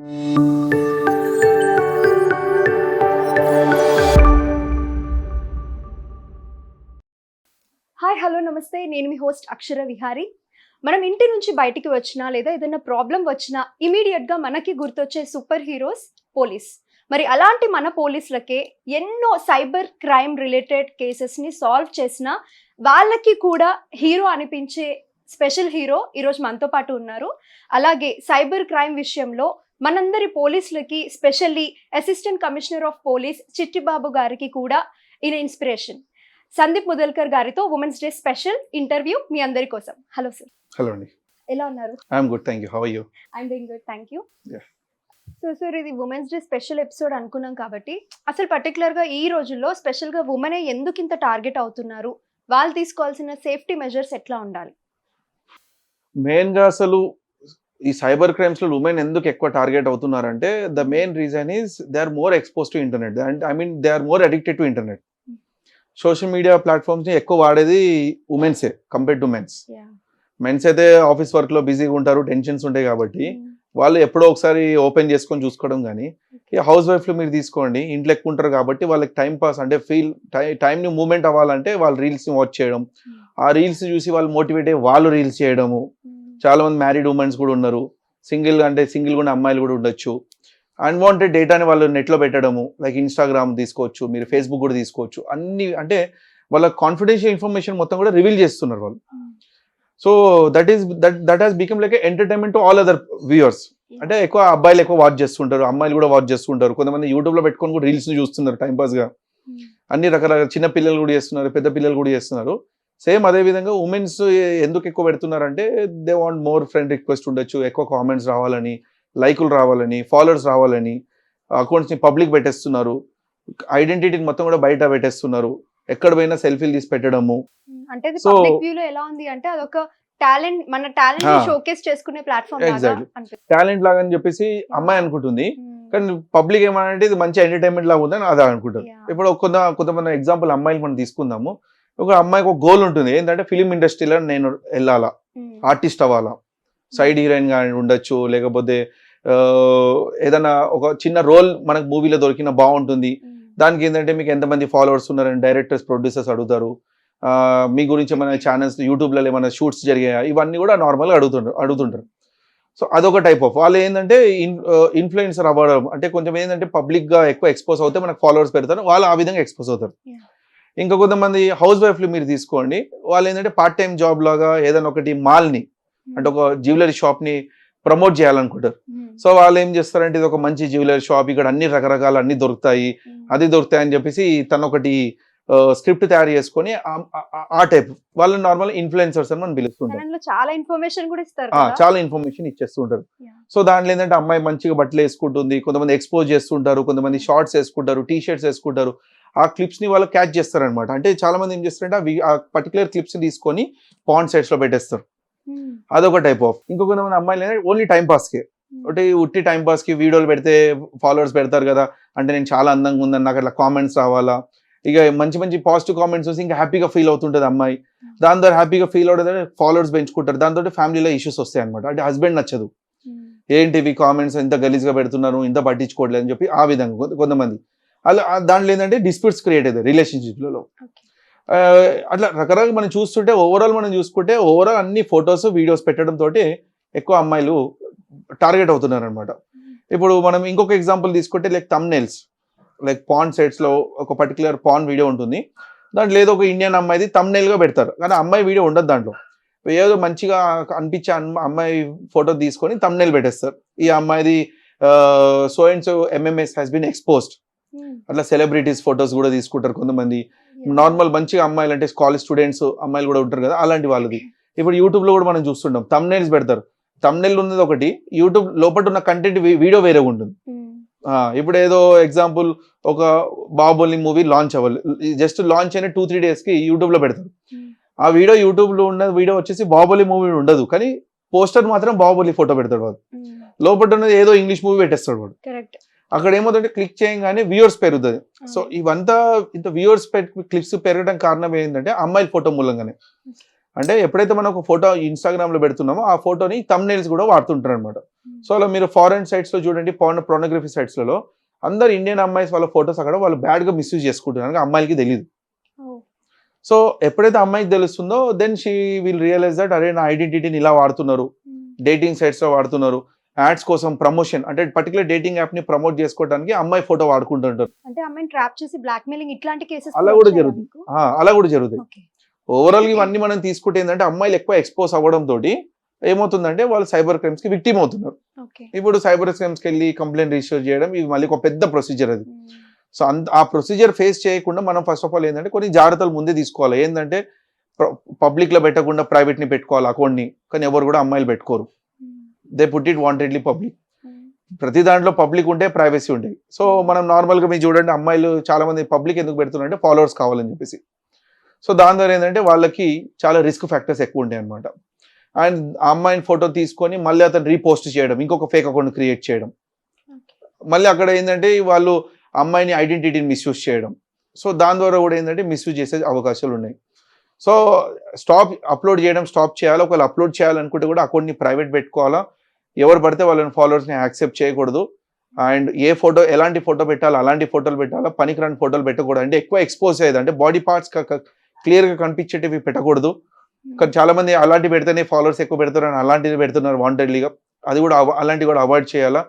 Hi hello నమస్తే. నేను మీ host అక్షర విహారి. మనం ఇంటి నుంచి బయటికి వచ్చినా లేదా ఏదైనా ప్రాబ్లం వచ్చినా ఇమీడియట్గా మనకి గుర్తొచ్చే సూపర్ హీరోస్ పోలీస్. మరి అలాంటి మన పోలీసులకే ఎన్నో సైబర్ క్రైమ్ రిలేటెడ్ కేసెస్ని సాల్వ్ చేసిన వాళ్ళకి కూడా హీరో అనిపించే స్పెషల్ హీరో ఈరోజు మనతో పాటు ఉన్నారు. అలాగే సైబర్ క్రైమ్ విషయంలో మనందరి పోలీసులకి specially assistant commissioner of police Chittibabu గారికి కూడా ఈయన ఇన్స్పిరేషన్. సందీప్ ముదల్కర్ గారితో ఉమెన్స్ డే స్పెషల్ ఇంటర్వ్యూ మీ అందరి కోసం. హలో సార్ హలో అండి ఎలా ఉన్నారు? I'm good thank you how you I'm doing good thank you. So sir ఇది ఉమెన్స్ డే స్పెషల్ ఎపిసోడ్ అనుకున్నాం కాబట్టి అసలు పర్టికులర్గా ఈ రోజుల్లో స్పెషల్గా ఉమెనే ఎందుకు ఇంత టార్గెట్ అవుతున్నారు? వాళ్ళు తీసుకోవాల్సిన సేఫ్టీ మెజర్స్ ఎట్లా ఉండాలి? మెయిన్గా అసలు ఈ సైబర్ క్రైమ్స్లో ఉమెన్ ఎందుకు ఎక్కువ target అవుతున్నారంటే the main reason is they are more expose to internet. And I mean they are more addicted to internet. Social media ప్లాట్ఫామ్స్ని ఎక్కువ వాడేది ఉమెన్సే కంపేర్ టు మెన్స్. మెన్స్ అయితే ఆఫీస్ వర్క్లో బిజీగా ఉంటారు టెన్షన్స్ ఉంటాయి కాబట్టి వాళ్ళు ఎప్పుడో ఒకసారి ఓపెన్ చేసుకొని చూసుకోవడం కానీ ఈ హౌస్ వైఫ్లు మీరు తీసుకోండి ఇంట్లో ఎక్కువ ఉంటారు కాబట్టి వాళ్ళకి టైం పాస్ అంటే ఫీల్ టైంని మూమెంట్ అవ్వాలంటే వాళ్ళు రీల్స్ని వాచ్ చేయడం. ఆ రీల్స్ చూసి వాళ్ళు మోటివేట్ అయ్యి వాళ్ళు రీల్స్ చేయడము. చాలా మంది మ్యారీడ్ ఉమెన్స్ కూడా ఉన్నారు. సింగిల్ అంటే సింగిల్ కూడా అమ్మాయిలు కూడా ఉండొచ్చు. అన్వాంటెడ్ డేటాని వాళ్ళు నెట్లో పెట్టడము లైక్ ఇన్స్టాగ్రామ్ తీసుకోవచ్చు మీరు ఫేస్బుక్ కూడా తీసుకోవచ్చు. అన్ని అంటే వాళ్ళ కాన్ఫిడెన్షియల్ ఇన్ఫర్మేషన్ మొత్తం కూడా రివీల్ చేస్తున్నారు వాళ్ళు. So that is that that has become like entertainment to all other viewers అంటే ఎక్కువ అబ్బాయిలు ఎక్కువ వాచ్ చేస్తుంటారు అమ్మాయిలు కూడా వాచ్ చేస్తుంటారు. కొంతమంది యూట్యూబ్లో పెట్టుకొని కూడా రీల్స్ చూస్తున్నారు టైం పాస్గా. అన్ని రకరకాల చిన్న పిల్లలు కూడా చేస్తున్నారు పెద్ద పిల్లలు కూడా చేస్తున్నారు. సేమ్ అదే విధంగా ఉమెన్స్ ఎందుకు ఎక్కువ పెడుతున్నారంటే they want more friend request ఉండొచ్చు ఎక్కువ కామెంట్స్ రావాలని లైకులు రావాలని ఫాలోవర్స్ రావాలని అకౌంట్స్ని పబ్లిక్ పెట్టేస్తున్నారు ఐడెంటిటీని మొత్తం కూడా బయట పెట్టేస్తున్నారు ఎక్కడ పోయినా సెల్ఫీలు తీసి పెట్టడము అంటే లో ఎలా ఉంది అంటే అదొక టాలెంట్ మన టాలెంట్. షోకేస్ చేసుకునే ప్లాట్ఫామ్. అనిపిస్తుంది టాలెంట్ లాగా అని చెప్పేసి అమ్మాయి అనుకుంటుంది. కానీ పబ్లిక్ ఏమనంటే ఇది మంచి ఎంటర్టైన్మెంట్ లాగా ఉందని అదే Yeah. ఇప్పుడు కొంత కొంతమంది ఎగ్జాంపుల్ అమ్మాయిలు మనం తీసుకుందాము ఒక అమ్మాయికి ఒక గోల్ ఉంటుంది. ఏంటంటే ఫిలిం ఇండస్ట్రీలో నేను వెళ్ళాలా. Hmm. ఆర్టిస్ట్ అవ్వాలా. సైడ్ హీరోయిన్గా ఉండొచ్చు లేకపోతే ఏదైనా ఒక చిన్న రోల్ మనకు మూవీలో దొరికిన బాగుంటుంది. Hmm. దానికి ఏంటంటే మీకు ఎంతమంది ఫాలోవర్స్ ఉన్నారని డైరెక్టర్స్ ప్రొడ్యూసర్స్ అడుగుతారు. మీ గురించి ఏమైనా ఛానల్స్ యూట్యూబ్లో ఏమైనా షూట్స్ జరిగాయా? ఇవన్నీ కూడా నార్మల్గా అడుగుతుంటారు అడుగుతుంటారు. సో అదొక టైప్ ఆఫ్ వాళ్ళు ఏంటంటే ఇన్ఫ్లుయెన్సర్ అవ్వడం. అంటే కొంచెం ఏంటంటే పబ్లిక్గా ఎక్కువ ఎక్స్పోజ్ అవుతే మనకు ఫాలోవర్స్ పెడతారు. వాళ్ళు ఆ విధంగా ఎక్స్పోజ్ అవుతారు. ఇంకా కొంతమంది హౌస్ వైఫ్లు మీరు తీసుకోండి. వాళ్ళు ఏంటంటే పార్ట్ టైం జాబ్ లాగా ఏదైనా ఒకటి మాల్ని అంటే ఒక జ్యువెలరీ షాప్ని ప్రమోట్ చేయాలనుకుంటారు. Hmm. సో వాళ్ళు ఏం చేస్తారంటే ఇది ఒక మంచి జ్యువెలరీ షాప్ ఇక్కడ అన్ని రకరకాల అన్ని దొరుకుతాయి. Hmm. అది దొరుకుతాయి అని చెప్పేసి తను ఒకటి స్క్రిప్ట్ తయారు చేసుకొని ఆ- టైప్ వాళ్ళు నార్మల్ ఇన్ఫ్లుయెన్సర్స్ అని మనం పిలుస్తుంటాం. దాంట్లో చాలా ఇన్ఫర్మేషన్ కూడా ఇస్తారు. చాలా ఇన్ఫర్మేషన్ ఇచ్చేస్తుంటారు. సో దాంట్లో ఏంటంటే అమ్మాయి మంచిగా బట్టలు వేసుకుంటుంది కొంతమంది ఎక్స్పోజ్ చేస్తుంటారు కొంతమంది షార్ట్స్ వేసుకుంటారు టీ షర్ట్స్ వేసుకుంటారు. ఆ క్లిప్స్ని వాళ్ళు క్యాచ్ చేస్తారనమాట అంటే చాలా మంది ఏం చేస్తారంటే ఆ పర్టికులర్ క్లిప్స్ తీసుకొని పాన్ సైడ్స్లో పెట్టేస్తారు. Hmm. అదొక టైప్ ఆఫ్ ఇంకో కొంతమంది అమ్మాయిలు ఓన్లీ టైం పాస్కి. ఒకటి ఉట్టి టైం పాస్కి వీడియోలు పెడితే ఫాలోవర్స్ పెడతారు కదా. అంటే నేను చాలా అందంగా ఉందని నాకు అట్లా కామెంట్స్ రావాలా? ఇక మంచి మంచి పాజిటివ్ కామెంట్స్ చూసి ఇంకా హ్యాపీగా ఫీల్ అవుతుంటది అమ్మాయి. దాని ద్వారా హ్యాపీగా ఫీల్ అవుతుంది ఫాలోవర్స్ పెంచుకుంటారు. దాంతో ఫ్యామిలీలో ఇష్యూస్ వస్తాయి అనమాట అంటే హస్బెండ్ నచ్చదు. Hmm. ఏంటివి కామెంట్స్ ఎంత గలీజ్గా పెడుతున్నారు ఇంత పట్టించుకోవట్లేదు అని చెప్పి ఆ విధంగా కొంత- కొంతమంది. అలా దాంట్లో ఏంటంటే డిస్ప్యూట్స్ క్రియేట్ అవుతాయి రిలేషన్షిప్లలో. అట్లా రకరకాల మనం చూస్తుంటే ఓవరాల్ మనం చూసుకుంటే ఓవరాల్ అన్ని ఫొటోస్ వీడియోస్ పెట్టడం తోటి ఎక్కువ అమ్మాయిలు టార్గెట్ అవుతున్నారు అనమాట ఇప్పుడు మనం ఇంకొక ఎగ్జాంపుల్ తీసుకుంటే లైక్ తమ్నెల్స్ లైక్ పాన్ సైట్స్లో ఒక పర్టికులర్ పాన్ వీడియో ఉంటుంది. దాంట్లో ఏదో ఒక ఇండియన్ అమ్మాయిది thumbnail గా పెడతారు. కానీ అమ్మాయి వీడియో ఉండదు దాంట్లో. ఏదో మంచిగా అనిపించే అమ్మ- అమ్మాయి ఫోటో తీసుకొని thumbnail పెట్టేస్తారు. ఈ అమ్మాయిది so and so MMS has been exposed. అట్లా సెలబ్రిటీస్ ఫొటోస్ కూడా తీసుకుంటారు కొంతమంది. నార్మల్ మంచిగా అమ్మాయిలు అంటే కాలేజ్ స్టూడెంట్స్ అమ్మాయిలు కూడా ఉంటారు కదా అలాంటి వాళ్ళది. ఇప్పుడు యూట్యూబ్లో కూడా మనం చూస్తుంటాం. తమ్నైల్స్ పెడతారు. తమ్నైల్ ఉన్నది ఒకటి యూట్యూబ్ లోపల ఉన్న కంటెంట్ వీడియో వేరే ఉంటుంది. Hmm. ఇప్పుడు ఏదో ఎగ్జాంపుల్ ఒక బాహుబలి మూవీ లాంచ్ అవ్వాలి. జస్ట్ లాంచ్ అయిన టూ త్రీ డేస్కి యూట్యూబ్లో పెడతారు. Hmm. ఆ వీడియో యూట్యూబ్లో ఉన్న వీడియో వచ్చేసి బాహుబలి మూవీ ఉండదు. కానీ పోస్టర్ మాత్రం బాహుబలి ఫోటో పెడతాడు వాడు. Hmm. లోపల ఉన్నది ఏదో ఇంగ్లీష్ మూవీ పెట్టేస్తాడు వాడు. అక్కడ ఏమవుతుందంటే క్లిక్ చేయగానే వ్యూవర్స్ పెరుగుతుంది. సో ఇవంతా ఇంత వ్యూవర్స్ క్లిప్స్ పెరగడం కారణం ఏంటంటే అమ్మాయిల ఫోటో మూలంగానే. అంటే ఎప్పుడైతే మనం ఒక ఫోటో ఇన్స్టాగ్రామ్లో పెడుతున్నామో ఆ ఫోటోని తమ్నైల్స్ కూడా వాడుతుంటారు అనమాట సో అలా మీరు ఫారెన్ సైట్స్లో చూడండి పౌన్ ప్రోనోగ్రఫీ సైట్స్లలో అందరు ఇండియన్ అమ్మాయిస్ వాళ్ళ ఫోటోస్ అక్కడ వాళ్ళు బ్యాడ్గా మిస్యూజ్ చేసుకుంటున్నారు అమ్మాయిలకి తెలియదు సో ఎప్పుడైతే అమ్మాయికి తెలుస్తుందో then she will realise that అరే నా ఐడెంటిటీని ఇలా వాడుతున్నారు. డేటింగ్ సైట్స్లో వాడుతున్నారు. యాడ్స్ కోసం ప్రమోషన్ అంటే పర్టికులర్ డేటింగ్ యాప్ని ప్రమోట్ చేసుకోవడానికి అమ్మాయి ఫోటో వాడుకుంటుంటారు. అంటే అమ్మాయిని ట్రాప్ చేసి బ్లాక్ మెయిలింగ్ ఇట్లాంటి కేసెస్ అలా కూడా జరుగుతుంది. అలా కూడా జరుగుతాయి. ఓవరాల్గా ఇవన్నీ మనం తీసుకుంటే ఏంటంటే అమ్మాయిలు ఎక్కువ ఎక్స్పోజ్ అవ్వడం తోటి ఏమవుతుందంటే వాళ్ళు సైబర్ క్రైమ్స్కి విక్టిమ్ అవుతున్నారు. ఇప్పుడు సైబర్ క్రైమ్స్కి వెళ్ళి కంప్లైంట్ రిజిస్టర్ చేయడం ఇది మళ్ళీ ఒక పెద్ద ప్రొసీజర్ అది. సో అంత ఆ ప్రొసీజర్ ఫేస్ చేయకుండా మనం ఫస్ట్ ఆఫ్ ఆల్ ఏంటంటే కొన్ని జాగ్రత్తలు ముందే తీసుకోవాలి. ఏంటంటే పబ్లిక్లో పెట్టకుండా ప్రైవేట్ని పెట్టుకోవాలి అకౌంట్ని. కానీ ఎవరు కూడా అమ్మాయిలు పెట్టుకోరు. They put it wantedly public ప్రతి దాంట్లో పబ్లిక్ ఉంటే ప్రైవసీ ఉంటాయి. సో మనం నార్మల్గా మీరు చూడండి అమ్మాయిలు చాలా మంది పబ్లిక్ ఎందుకు పెడుతున్నారంటే ఫాలోవర్స్ కావాలని చెప్పేసి. సో దాని ద్వారా ఏంటంటే వాళ్ళకి చాలా రిస్క్ ఫ్యాక్టర్స్ ఎక్కువ ఉంటాయి అనమాట అండ్ ఆ అమ్మాయిని ఫోటో తీసుకొని మళ్ళీ అతను రీపోస్ట్ చేయడం ఇంకొక ఫేక్ అకౌంట్ క్రియేట్ చేయడం. మళ్ళీ అక్కడ ఏంటంటే వాళ్ళు అమ్మాయిని ఐడెంటిటీని మిస్యూజ్ చేయడం. సో దాని ద్వారా కూడా ఏంటంటే మిస్యూజ్ చేసే అవకాశాలు ఉన్నాయి. సో స్టాప్ అప్లోడ్ చేయడం స్టాప్ చేయాలి. ఒకవేళ అప్లోడ్ చేయాలనుకుంటే కూడా అకౌంట్ని ప్రైవేట్ పెట్టుకోవాలా? ఎవరు పడితే వాళ్ళని ఫాలోవర్స్ని యాక్సెప్ట్ చేయకూడదు. అండ్ ఏ ఫోటో ఎలాంటి ఫోటో పెట్టాలి అలాంటి ఫోటోలు పెట్టాలా? పనికిరాని ఫోటోలు పెట్టకూడదు. అంటే ఎక్కువ ఎక్స్పోజ్ అయ్యేది అంటే బాడీ పార్ట్స్ క్లియర్గా కనిపించేటివి పెట్టకూడదు. కానీ చాలా మంది అలాంటివి పెడితేనే ఫాలోవర్స్ ఎక్కువ పెడతారు అలాంటివి పెడుతున్నారు వాంటెడ్లీగా అది కూడా అలాంటివి కూడా అవాయిడ్ చేయాలా?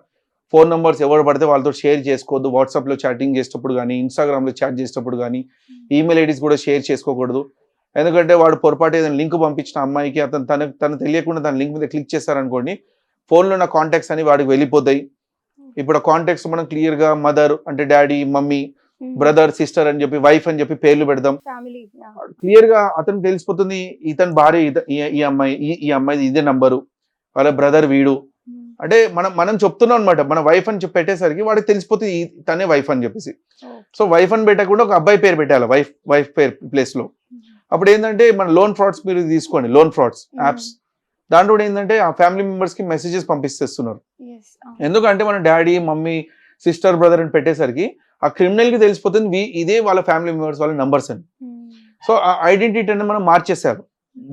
ఫోన్ నెంబర్స్ ఎవరు పడితే వాళ్ళతో షేర్ చేసుకోవద్దు. వాట్సాప్లో చాటింగ్ చేసేటప్పుడు కానీ ఇన్స్టాగ్రామ్లో చాట్ చేసేటప్పుడు కానీ ఈమెయిల్ ఐడీస్ కూడా షేర్ చేసుకోకూడదు. ఎందుకంటే వాడు పొరపాటు ఏదైనా లింక్ పంపించిన అమ్మాయికి అతను తన తను తెలియకుండా తన లింక్ మీద క్లిక్ చేశారనుకోండి ఫోన్లో ఉన్న కాంటాక్ట్స్ అని వాడికి వెళ్ళిపోతాయి. ఇప్పుడు ఆ కాంటాక్ట్స్ మనం క్లియర్గా మదర్ అంటే డాడీ మమ్మీ బ్రదర్ సిస్టర్ అని చెప్పి వైఫ్ అని చెప్పి పేర్లు పెడదాం. క్లియర్గా అతనికి తెలిసిపోతుంది ఇతని భార్య ఈ అమ్మాయి ఈ అమ్మాయి ఇదే నంబరు వాళ్ళ బ్రదర్ వీడు. అంటే మనం మనం చెప్తున్నాం అనమాట మన వైఫ్ అని చెప్పి పెట్టేసరికి వాడికి తెలిసిపోతుంది తనే వైఫ్ అని చెప్పేసి. సో వైఫ్ అని పెట్టకుండా ఒక అబ్బాయి పేరు పెట్టాలి వైఫ్ వైఫ్ పేరు ప్లేస్లో. అప్పుడు ఏంటంటే మన లోన్ ఫ్రాడ్స్ మీరు తీసుకోండి లోన్ ఫ్రాడ్స్ యాప్స్ దాంట్లో ఏంటంటే ఆ ఫ్యామిలీ మెంబర్స్కి మెసేజెస్ పంపిస్తేస్తున్నారు ఎందుకంటే మన డాడీ మమ్మీ సిస్టర్ బ్రదర్ అని పెట్టేసరికి ఆ క్రిమినల్కి తెలిసిపోతుంది ఇదే వాళ్ళ ఫ్యామిలీ మెంబర్స్ వాళ్ళ నంబర్స్ అని. సో ఆ ఐడెంటిటీ అనేది మనం మార్చేశారు.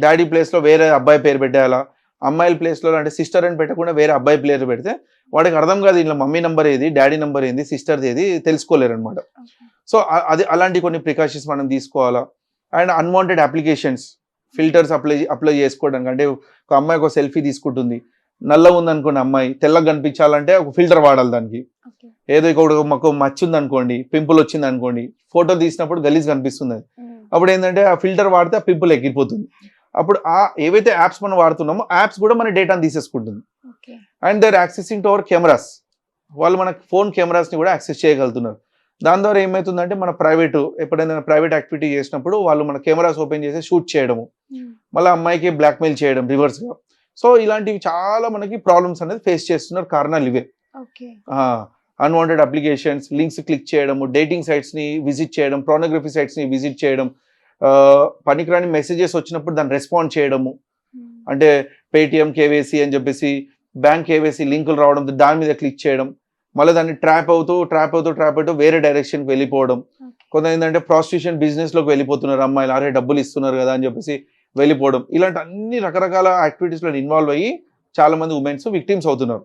డాడీ ప్లేస్లో వేరే అబ్బాయి పేరు పెట్టేయాలా? అమ్మాయిల ప్లేస్లో అంటే సిస్టర్ అని పెట్టకుండా వేరే అబ్బాయి పేరు పెడితే వాడికి అర్థం కాదు ఇంట్లో మమ్మీ నంబర్ ఏది డాడీ నంబర్ ఏంది సిస్టర్ ఏది తెలుసుకోలేరు అనమాట సో అది అలాంటి కొన్ని ప్రికాషన్స్ మనం తీసుకోవాలా? And unwanted applications filters apply apply చేసుకోవడానికి అంటే ఒక అమ్మాయి ఒక సెల్ఫీ తీసుకుంటుంది. నల్ల ఉందనుకోండి అమ్మాయి తెల్లగా కనిపించాలంటే ఒక ఫిల్టర్ వాడాలి దానికి. ఏదో ఇక్కడ మాకు మచ్చ ఉంది అనుకోండి పింపుల్ వచ్చింది అనుకోండి ఫోటో తీసినప్పుడు గలీజ్ కనిపిస్తుంది. అది. అప్పుడు ఏంటంటే ఆ ఫిల్టర్ వాడితే ఆ పింపుల్ ఎగిరిపోతుంది. అప్పుడు ఆ ఏవైతే యాప్స్ మనం వాడుతున్నామో యాప్స్ కూడా మన డేటాను తీసేసుకుంటుంది. And they're accessing to our cameras. వాళ్ళు మన ఫోన్ కెమెరాస్ని కూడా యాక్సెస్ చేయగలుగుతున్నారు. దాని ద్వారా ఏమవుతుందంటే మన ప్రైవేట్ ఎప్పుడైనా ప్రైవేట్ యాక్టివిటీ చేసినప్పుడు వాళ్ళు మన కెమెరాస్ ఓపెన్ చేసి షూట్ చేయడము. మళ్ళీ అమ్మాయికి బ్లాక్మెయిల్ చేయడం రివర్స్గా. సో ఇలాంటివి చాలా మనకి ప్రాబ్లమ్స్ అనేది ఫేస్ చేస్తున్నారు కారణాలు ఇవే. అన్వాంటెడ్ అప్లికేషన్స్ లింక్స్ క్లిక్ చేయడము డేటింగ్ సైట్స్ని విజిట్ చేయడం ప్రోనోగ్రఫీ సైట్స్ని విజిట్ చేయడం పనికిరాని మెసేజెస్ వచ్చినప్పుడు దాన్ని రెస్పాండ్ చేయడము. అంటే పేటిఎం కేవైసీ అని చెప్పేసి బ్యాంక్ కేవైసీ లింకులు రావడం దాని మీద క్లిక్ చేయడం మళ్ళీ దాన్ని ట్రాప్ అవుతూ ట్రాప్ అవుతూ ట్రాప్ అవుతూ వేరే డైరెక్షన్కి వెళ్ళిపోవడం. కొంత ఏంటంటే ప్రాస్టిట్యూషన్ బిజినెస్లోకి వెళ్ళిపోతున్నారు అమ్మాయిలు అరే డబ్బులు ఇస్తున్నారు కదా అని చెప్పేసి వెళ్ళిపోవడం. ఇలాంటి అన్ని రకరకాల యాక్టివిటీస్లో ఇన్వాల్వ్ అయ్యి చాలా మంది ఉమెన్స్ విక్టిమ్స్ అవుతున్నారు.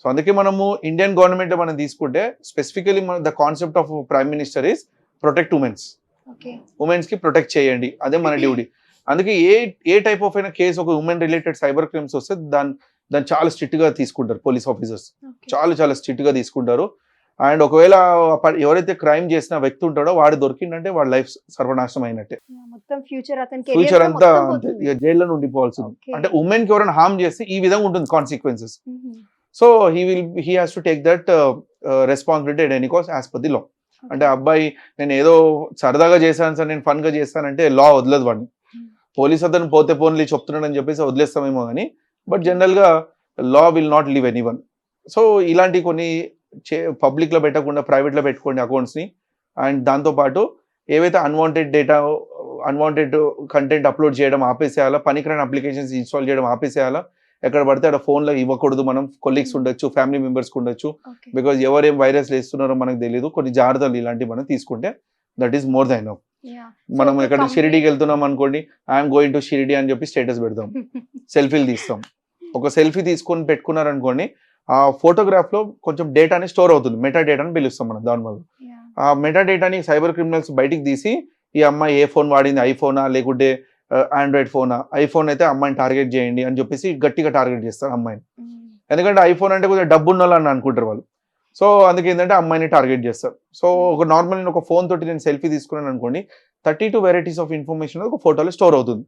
సో అందుకే మనము ఇండియన్ గవర్నమెంట్ మనం తీసుకుంటే స్పెసిఫికలీ మన the concept of prime minister is protect women's ఉమెన్స్కి protect చేయండి. అదే మన డ్యూటీ అందుకే ఏ ఏ టైప్ ఆఫ్ అయినా కేసు ఒక ఉమెన్ రిలేటెడ్ సైబర్ క్రైమ్స్ వస్తే దాన్ని దాన్ని చాలా స్ట్రిక్ట్గా తీసుకుంటారు పోలీస్ ఆఫీసర్స్ చాలా చాలా స్ట్రిక్ట్గా తీసుకుంటారు. అండ్ ఒకవేళ ఎవరైతే క్రైమ్ చేసిన వ్యక్తి ఉంటాడో వాడు దొరికిందంటే వాడి లైఫ్ సర్వనాశనం అయినట్టే. ఫ్యూచర్ అంతా జైల్లో ఉండిపోవాల్సింది. అంటే ఉమెన్కి ఎవరైనా హార్మ్ చేస్తే ఈ విధంగా ఉంటుంది consequences so he will he has to take that responsibility at any cost as per the law అంటే అబ్బాయి నేను ఏదో సరదాగా చేశాను సార్ నేను ఫన్గా చేస్తానంటే లా వదలదు వాడిని. Hmm. పోలీస్ అతను పోతే పోన్లీ చెప్తున్నాడు అని చెప్పేసి వదిలేస్తామేమో కానీ బట్ జనరల్గా law will not leave anyone so ఇలాంటి కొన్ని పబ్లిక్లో పెట్టకుండా ప్రైవేట్లో పెట్టుకోండి అకౌంట్స్ని అండ్ దాంతో పాటు ఏవైతే unwanted data unwanted content upload చేయడం ఆపేసేయాలా పనికిరాని అప్లికేషన్స్ ఇన్స్టాల్ చేయడం ఆపేసేయాలా ఎక్కడ పడితే అక్కడ ఫోన్లో ఇవ్వకూడదు మనం. కొలీగ్స్ ఉండొచ్చు ఫ్యామిలీ మెంబర్స్ ఉండొచ్చు. బికాజ్ ఎవరేం వైరస్ వేస్తున్నారో మనకు తెలియదు కొన్ని జాగ్రత్తలు ఇలాంటివి మనం తీసుకుంటే దట్ ఈస్ మోర్ దైన్. మనం ఎక్కడ షిరిడీకి వెళ్తున్నాం అనుకోండి ఐఎమ్ గోయింగ్ టు షిరిడి అని చెప్పి స్టేటస్ పెడతాం. సెల్ఫీలు తీస్తాం. ఒక సెల్ఫీ తీసుకొని పెట్టుకున్నారు అనుకోండి ఆ ఫోటోగ్రాఫ్లో కొంచెం డేటాని స్టోర్ అవుతుంది. మెటా డేటా అని పిలుస్తాం మనం దాని వల్ల Yeah. ఆ మెటా డేటాని సైబర్ క్రిమినల్స్ బయటికి తీసి ఈ అమ్మాయి ఏ ఫోన్ వాడింది? ఐఫోనా లేకుంటే ఆండ్రాయిడ్ ఫోనా ఐఫోన్ అయితే అమ్మాయిని టార్గెట్ చేయండి అని చెప్పేసి గట్టిగా టార్గెట్ చేస్తారు అమ్మాయిని. ఎందుకంటే ఐఫోన్ అంటే కొంచెం డబ్బు ఉన్న అని అనుకుంటారు వాళ్ళు. సో అందుకే ఏంటంటే అమ్మాయిని టార్గెట్ చేస్తారు. సో ఒక నార్మల్ నేను ఒక ఫోన్ తోటి నేను సెల్ఫీ తీసుకున్నాను అనుకోండి thirty two varieties of information ఒక ఫోటోలో స్టోర్ అవుతుంది.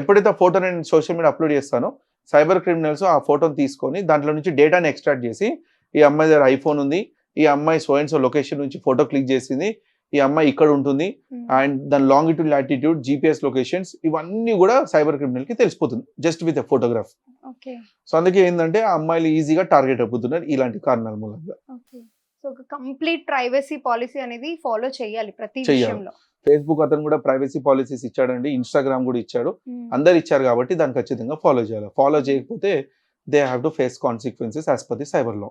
ఎప్పుడైతే ఆ ఫోటో నేను సోషల్ మీడియా అప్లోడ్ చేస్తానో సైబర్ క్రిమినల్స్ ఆ ఫోటోని తీసుకొని దాంట్లో నుంచి డేటాని ఎక్స్ట్రాక్ట్ చేసి ఈ అమ్మాయి దగ్గర ఐఫోన్ ఉంది ఈ అమ్మాయి సో అండ్ సో లొకేషన్ నుంచి ఫోటో క్లిక్ చేసింది ఈ అమ్మాయి ఇక్కడ ఉంటుంది Mm. అండ్ దాని లాంగిట్యూడ్ లాటిట్యూడ్ జీపీఎస్ లొకేషన్స్ ఇవన్నీ కూడా సైబర్ క్రిమినల్కి తెలిసిపోతుంది just with a photograph. So అందుకే ఏంటంటే ఆ అమ్మాయిలు ఈజీగా టార్గెట్ అయిపోతున్నారు ఇలాంటి కారణాల మూలంగా. సో కంప్లీట్ ప్రైవసీ పాలసీ అనేది ఫాలో చేయాలి ప్రతి. విషయంలో ఫేస్బుక్ అతను కూడా ప్రైవసీ పాలసీస్ ఇచ్చాడండి ఇన్స్టాగ్రామ్ కూడా ఇచ్చాడు Mm. అందరు ఇచ్చారు కాబట్టి దాన్ని ఖచ్చితంగా ఫాలో చేయాలి ఫాలో చేయకపోతే they have to face consequences as per the సైబర్లో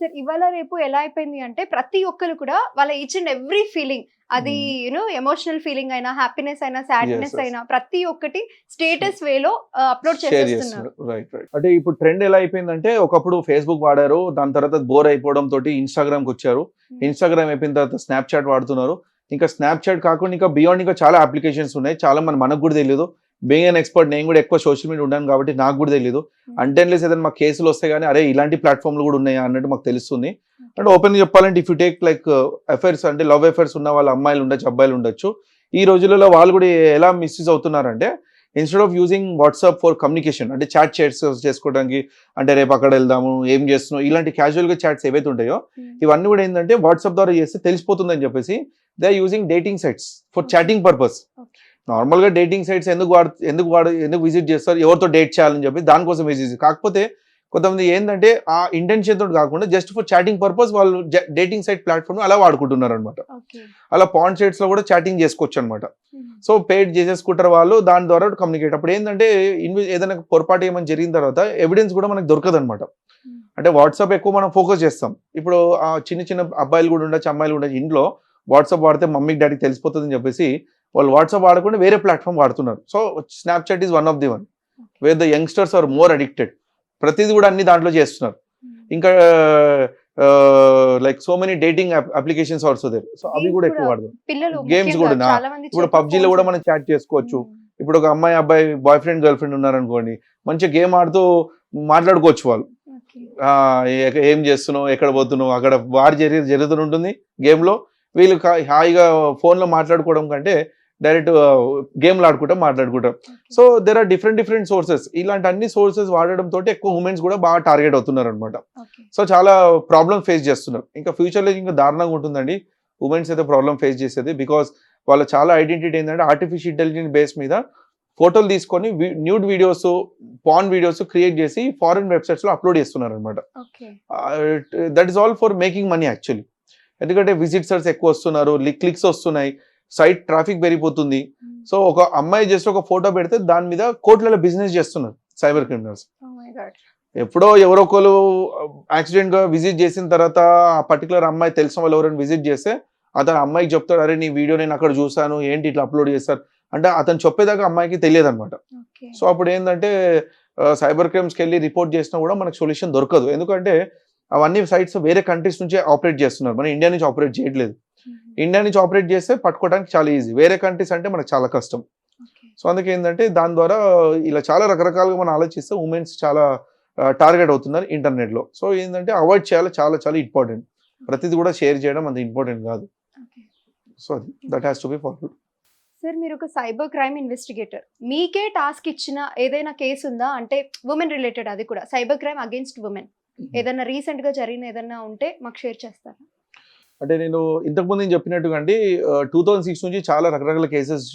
sir ఇవాళ రేపు ఎలా అయిపోయింది అంటే ప్రతి ఒక్కరు కూడా వాళ్ళ ఈచ్ అండ్ ఎవ్రీ ఫీలింగ్ అది. యూనో ఎమోషనల్ ఫీలింగ్ అయినా హ్యాపీనెస్ అయినా సాడ్నెస్. అయినా ప్రతి ఒక్కటి స్టేటస్ వేలో అప్లోడ్ చేసేస్తున్నారు. చేస్తున్నారు. రైట్ రైట్ అంటే ఇప్పుడు ట్రెండ్ ఎలా అయిపోయిందంటే ఒకప్పుడు ఫేస్బుక్ వాడారు దాని తర్వాత బోర్ అయిపోవడం తోటి ఇన్స్టాగ్రామ్కి వచ్చారు. ఇన్స్టాగ్రామ్ అయిపోయిన తర్వాత స్నాప్ చాట్ వాడుతున్నారు. ఇంకా స్నాప్ చాట్ కాకుండా ఇంకా బియాండ్ ఇంకా చాలా అప్లికేషన్స్ ఉన్నాయి. చాలా మంది మనకు కూడా తెలియదు బీయింగ్ అన్ ఎక్స్పర్ట్ నేను కూడా ఎక్కువ సోషల్ మీడియా ఉన్నాను కాబట్టి నాకు కూడా తెలియదు అంటే ఏదైనా మాకు కేసులు వస్తాయి కానీ అరే ఇలాంటి ప్లాట్ఫామ్లు కూడా ఉన్నాయా అన్నట్టు మాకు తెలుస్తుంది. అండ్ ఓపెన్ చెప్పాలంటే if you take like affairs uh, అంటే లవ్ అఫైర్స్ ఉన్న వాళ్ళ అమ్మాయిలు ఉండొచ్చు అబ్బాయిలు ఉండొచ్చు. ఈ రోజులలో వాళ్ళు కూడా ఎలా misuse అవుతున్నారంటే instead of using WhatsApp for communication అంటే చాట్ చాట్స్ చేసుకోవడానికి అంటే రేపు అక్కడ వెళ్దాము ఏం చేస్తున్నావు ఇలాంటి casual గా చాట్స్ ఏవైతే ఉంటాయో Hmm. ఇవన్నీ కూడా ఏంటంటే వాట్సాప్ ద్వారా చేస్తే తెలిసిపోతుందని చెప్పేసి they are using dating sites for chatting purpose Okay. నార్మల్గా డేటింగ్ సైట్స్ ఎందుకు వాడు ఎందుకు వాడు ఎందుకు విజిట్ చేస్తారు ఎవరితో డేట్ చేయాలని చెప్పి దానికోసం విజిట్ కాకపోతే కొంతమంది ఏంటంటే ఆ ఇంటెన్షన్ తోటి కాకుండా జస్ట్ ఫర్ చాటింగ్ పర్పస్ వాళ్ళు డేటింగ్ సైట్ ప్లాట్ఫామ్ అలా వాడుకుంటున్నారు అనమాట అలా పాన్ సైట్స్లో కూడా చాటింగ్ చేసుకోవచ్చు అనమాట సో పెయిడ్ చేసేసుకుంటారు వాళ్ళు దాని ద్వారా కమ్యూనికేట్ అప్పుడు ఏంటంటే ఏదైనా పొరపాటు ఏమైనా జరిగిన తర్వాత ఎవిడెన్స్ కూడా మనకు దొరకదు అనమాట అంటే వాట్సాప్ ఎక్కువ మనం ఫోకస్ చేస్తాం. ఇప్పుడు ఆ చిన్న చిన్న అబ్బాయిలు కూడా ఉండొచ్చు అమ్మాయిలు కూడా ఉండొచ్చు. ఇంట్లో వాట్సాప్ వాడితే మమ్మీకి డాడీకి తెలిసిపోతుందని చెప్పేసి వాళ్ళు వాట్సాప్ వాడకుండా వేరే ప్లాట్ఫామ్ వాడుతున్నారు. So Snapchat is one of the one where the youngsters are more addicted ప్రతిదీ కూడా అన్ని దాంట్లో చేస్తున్నారు. ఇంకా like so many dating applications also there so అవి కూడా ఎక్కువ Games ముఖ్యంగా కూడా ఇప్పుడు పబ్జీలో కూడా మనం చాట్ చేసుకోవచ్చు. Hmm. ఇప్పుడు ఒక అమ్మాయి అబ్బాయి బాయ్ ఫ్రెండ్ గర్ల్ ఫ్రెండ్ ఉన్నారనుకోండి మంచిగా గేమ్ ఆడుతూ మాట్లాడుకోవచ్చు వాళ్ళు. ఏ- చేస్తున్నావు ఎక్కడ పోతున్నావు అక్కడ వారు జరిగి జరుగుతుంటుంది గేమ్లో వీళ్ళు హాయిగా ఫోన్లో మాట్లాడుకోవడం కంటే డైరెక్ట్ గేమ్లు ఆడుకుంటాం మాట్లాడుకుంటాం. So there are different different sources ఇలాంటి అన్ని సోర్సెస్ వాడడం తోటి ఎక్కువ ఉమెన్స్ కూడా బాగా టార్గెట్ అవుతున్నారు అనమాట. సో చాలా ప్రాబ్లమ్ ఫేస్ చేస్తున్నారు. ఇంకా ఫ్యూచర్లో ఇంకా దారుణంగా ఉంటుందండి. ఉమెన్స్ అయితే ప్రాబ్లమ్ ఫేస్ చేసేది బికాస్ వాళ్ళ చాలా ఐడెంటిటీ ఏంటంటే ఆర్టిఫిషియల్ ఇంటెలిజెన్స్ బేస్ మీద ఫోటోలు తీసుకొని nude videos porn videos create చేసి ఫారెన్ వెబ్సైట్స్లో అప్లోడ్ చేస్తున్నారు అనమాట. That is all for making money actually ఎందుకంటే విజిటర్స్ ఎక్కువ వస్తున్నారు క్లిక్స్ వస్తున్నాయి. సైట్ ట్రాఫిక్ పెరిగిపోతుంది Hmm. సో ఒక అమ్మాయి జస్ట్ ఒక ఫోటో పెడితే దాని మీద కోట్లలో బిజినెస్ చేస్తున్నారు సైబర్ క్రిమినల్స్ Oh. ఎప్పుడో ఎవరో ఒకరు యాక్సిడెంట్గా విజిట్ చేసిన తర్వాత ఆ పర్టికులర్ అమ్మాయి తెలిసిన వాళ్ళు ఎవరైనా విజిట్ చేస్తే అతను అమ్మాయికి చెప్తాడు అరే నీ వీడియో నేను అక్కడ చూసాను ఏంటి ఇట్లా అప్లోడ్ చేస్తారు అంటే అతను చెప్పేదాకా అమ్మాయికి తెలియదు అనమాట. సో అప్పుడు ఏంటంటే సైబర్ క్రైమ్స్కి వెళ్ళి రిపోర్ట్ చేసినా కూడా మనకు సొల్యూషన్ దొరకదు ఎందుకంటే అవన్నీ సైట్స్ వేరే కంట్రీస్ నుంచి ఆపరేట్ చేస్తున్నారు మన ఇండియా నుంచి ఆపరేట్ చేయట్లేదు. ఇండియా నుంచి ఆపరేట్ చేస్తే పట్టుకోవడానికి చాలా ఈజీ. వేరే కంట్రీస్ అంటే మనకు చాలా కష్టం. సో అందుకే ఏంటంటే దాని ద్వారా ఇలా చాలా రకరకాలుగా మనం ఆలోచిస్తే ఉమెన్స్ చాలా టార్గెట్ అవుతున్నారు ఇంటర్నెట్లో సో ఏంటంటే అవాయిడ్ చేయాలి చాలా చాలా ఇంపార్టెంట్. ప్రతిదీ కూడా షేర్ చేయడం అంత ఇంపార్టెంట్ కాదు. So that has to be followed. Sir మీరు ఒక సైబర్ క్రైమ్ ఇన్వెస్టిగేటర్. మీకే టాస్క్ ఇచ్చిన ఏదైనా కేసు ఉందా? అంటే ఉమెన్ రిలేటెడ్ అది కూడా. Cyber crime against women. ఏదైనా రీసెంట్గా జరిగిన ఏదైనా ఉంటే మాకు షేర్ చేస్తారా? అంటే నేను ఇంతకు ముందు నేను చెప్పినట్టుగా అండి టూ థౌసండ్ సిక్స్ నుంచి చాలా రకరకాల కేసెస్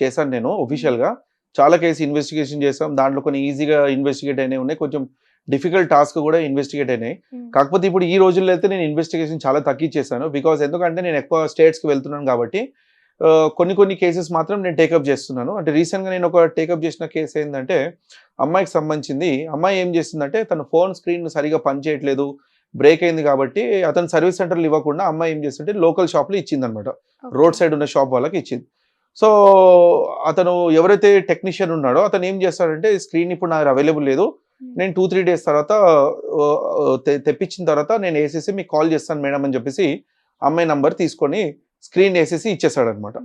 చేశాను నేను ఒఫీషియల్గా చాలా కేసు ఇన్వెస్టిగేషన్ చేసాం దాంట్లో కొన్ని ఈజీగా ఇన్వెస్టిగేట్ అయినాయి ఉన్నాయి. కొంచెం డిఫికల్ట్ టాస్క్ కూడా ఇన్వెస్టిగేట్ అయినాయి. కాకపోతే ఇప్పుడు ఈ రోజుల్లో అయితే నేను ఇన్వెస్టిగేషన్ చాలా తగ్గించేసాను బికాస్ ఎందుకంటే నేను ఎక్కువ స్టేట్స్కి వెళ్తున్నాను కాబట్టి కొన్ని కొన్ని కేసెస్ మాత్రం నేను టేకప్ చేస్తున్నాను. అంటే రీసెంట్గా నేను ఒక టేకప్ చేసిన కేసు ఏంటంటే అమ్మాయికి సంబంధించింది. అమ్మాయి ఏం చేసిందంటే తన ఫోన్ స్క్రీన్ సరిగా పనిచేయట్లేదు. బ్రేక్ అయింది కాబట్టి అతను సర్వీస్ సెంటర్లు ఇవ్వకుండా అమ్మాయి ఏం చేస్తుంటే లోకల్ షాప్లో ఇచ్చింది అనమాట రోడ్ సైడ్ ఉన్న షాప్ వాళ్ళకి ఇచ్చింది. సో అతను ఎవరైతే టెక్నీషియన్ ఉన్నాడో అతను ఏం చేస్తాడంటే స్క్రీన్ ఇప్పుడు నాకు అవైలబుల్ లేదు. నేను టూ త్రీ డేస్ తర్వాత తెప్పించిన తర్వాత నేను వేసేసి మీకు కాల్ చేస్తాను మేడం అని చెప్పేసి అమ్మాయి నంబర్ తీసుకొని స్క్రీన్ వేసేసి ఇచ్చేసాడు అనమాట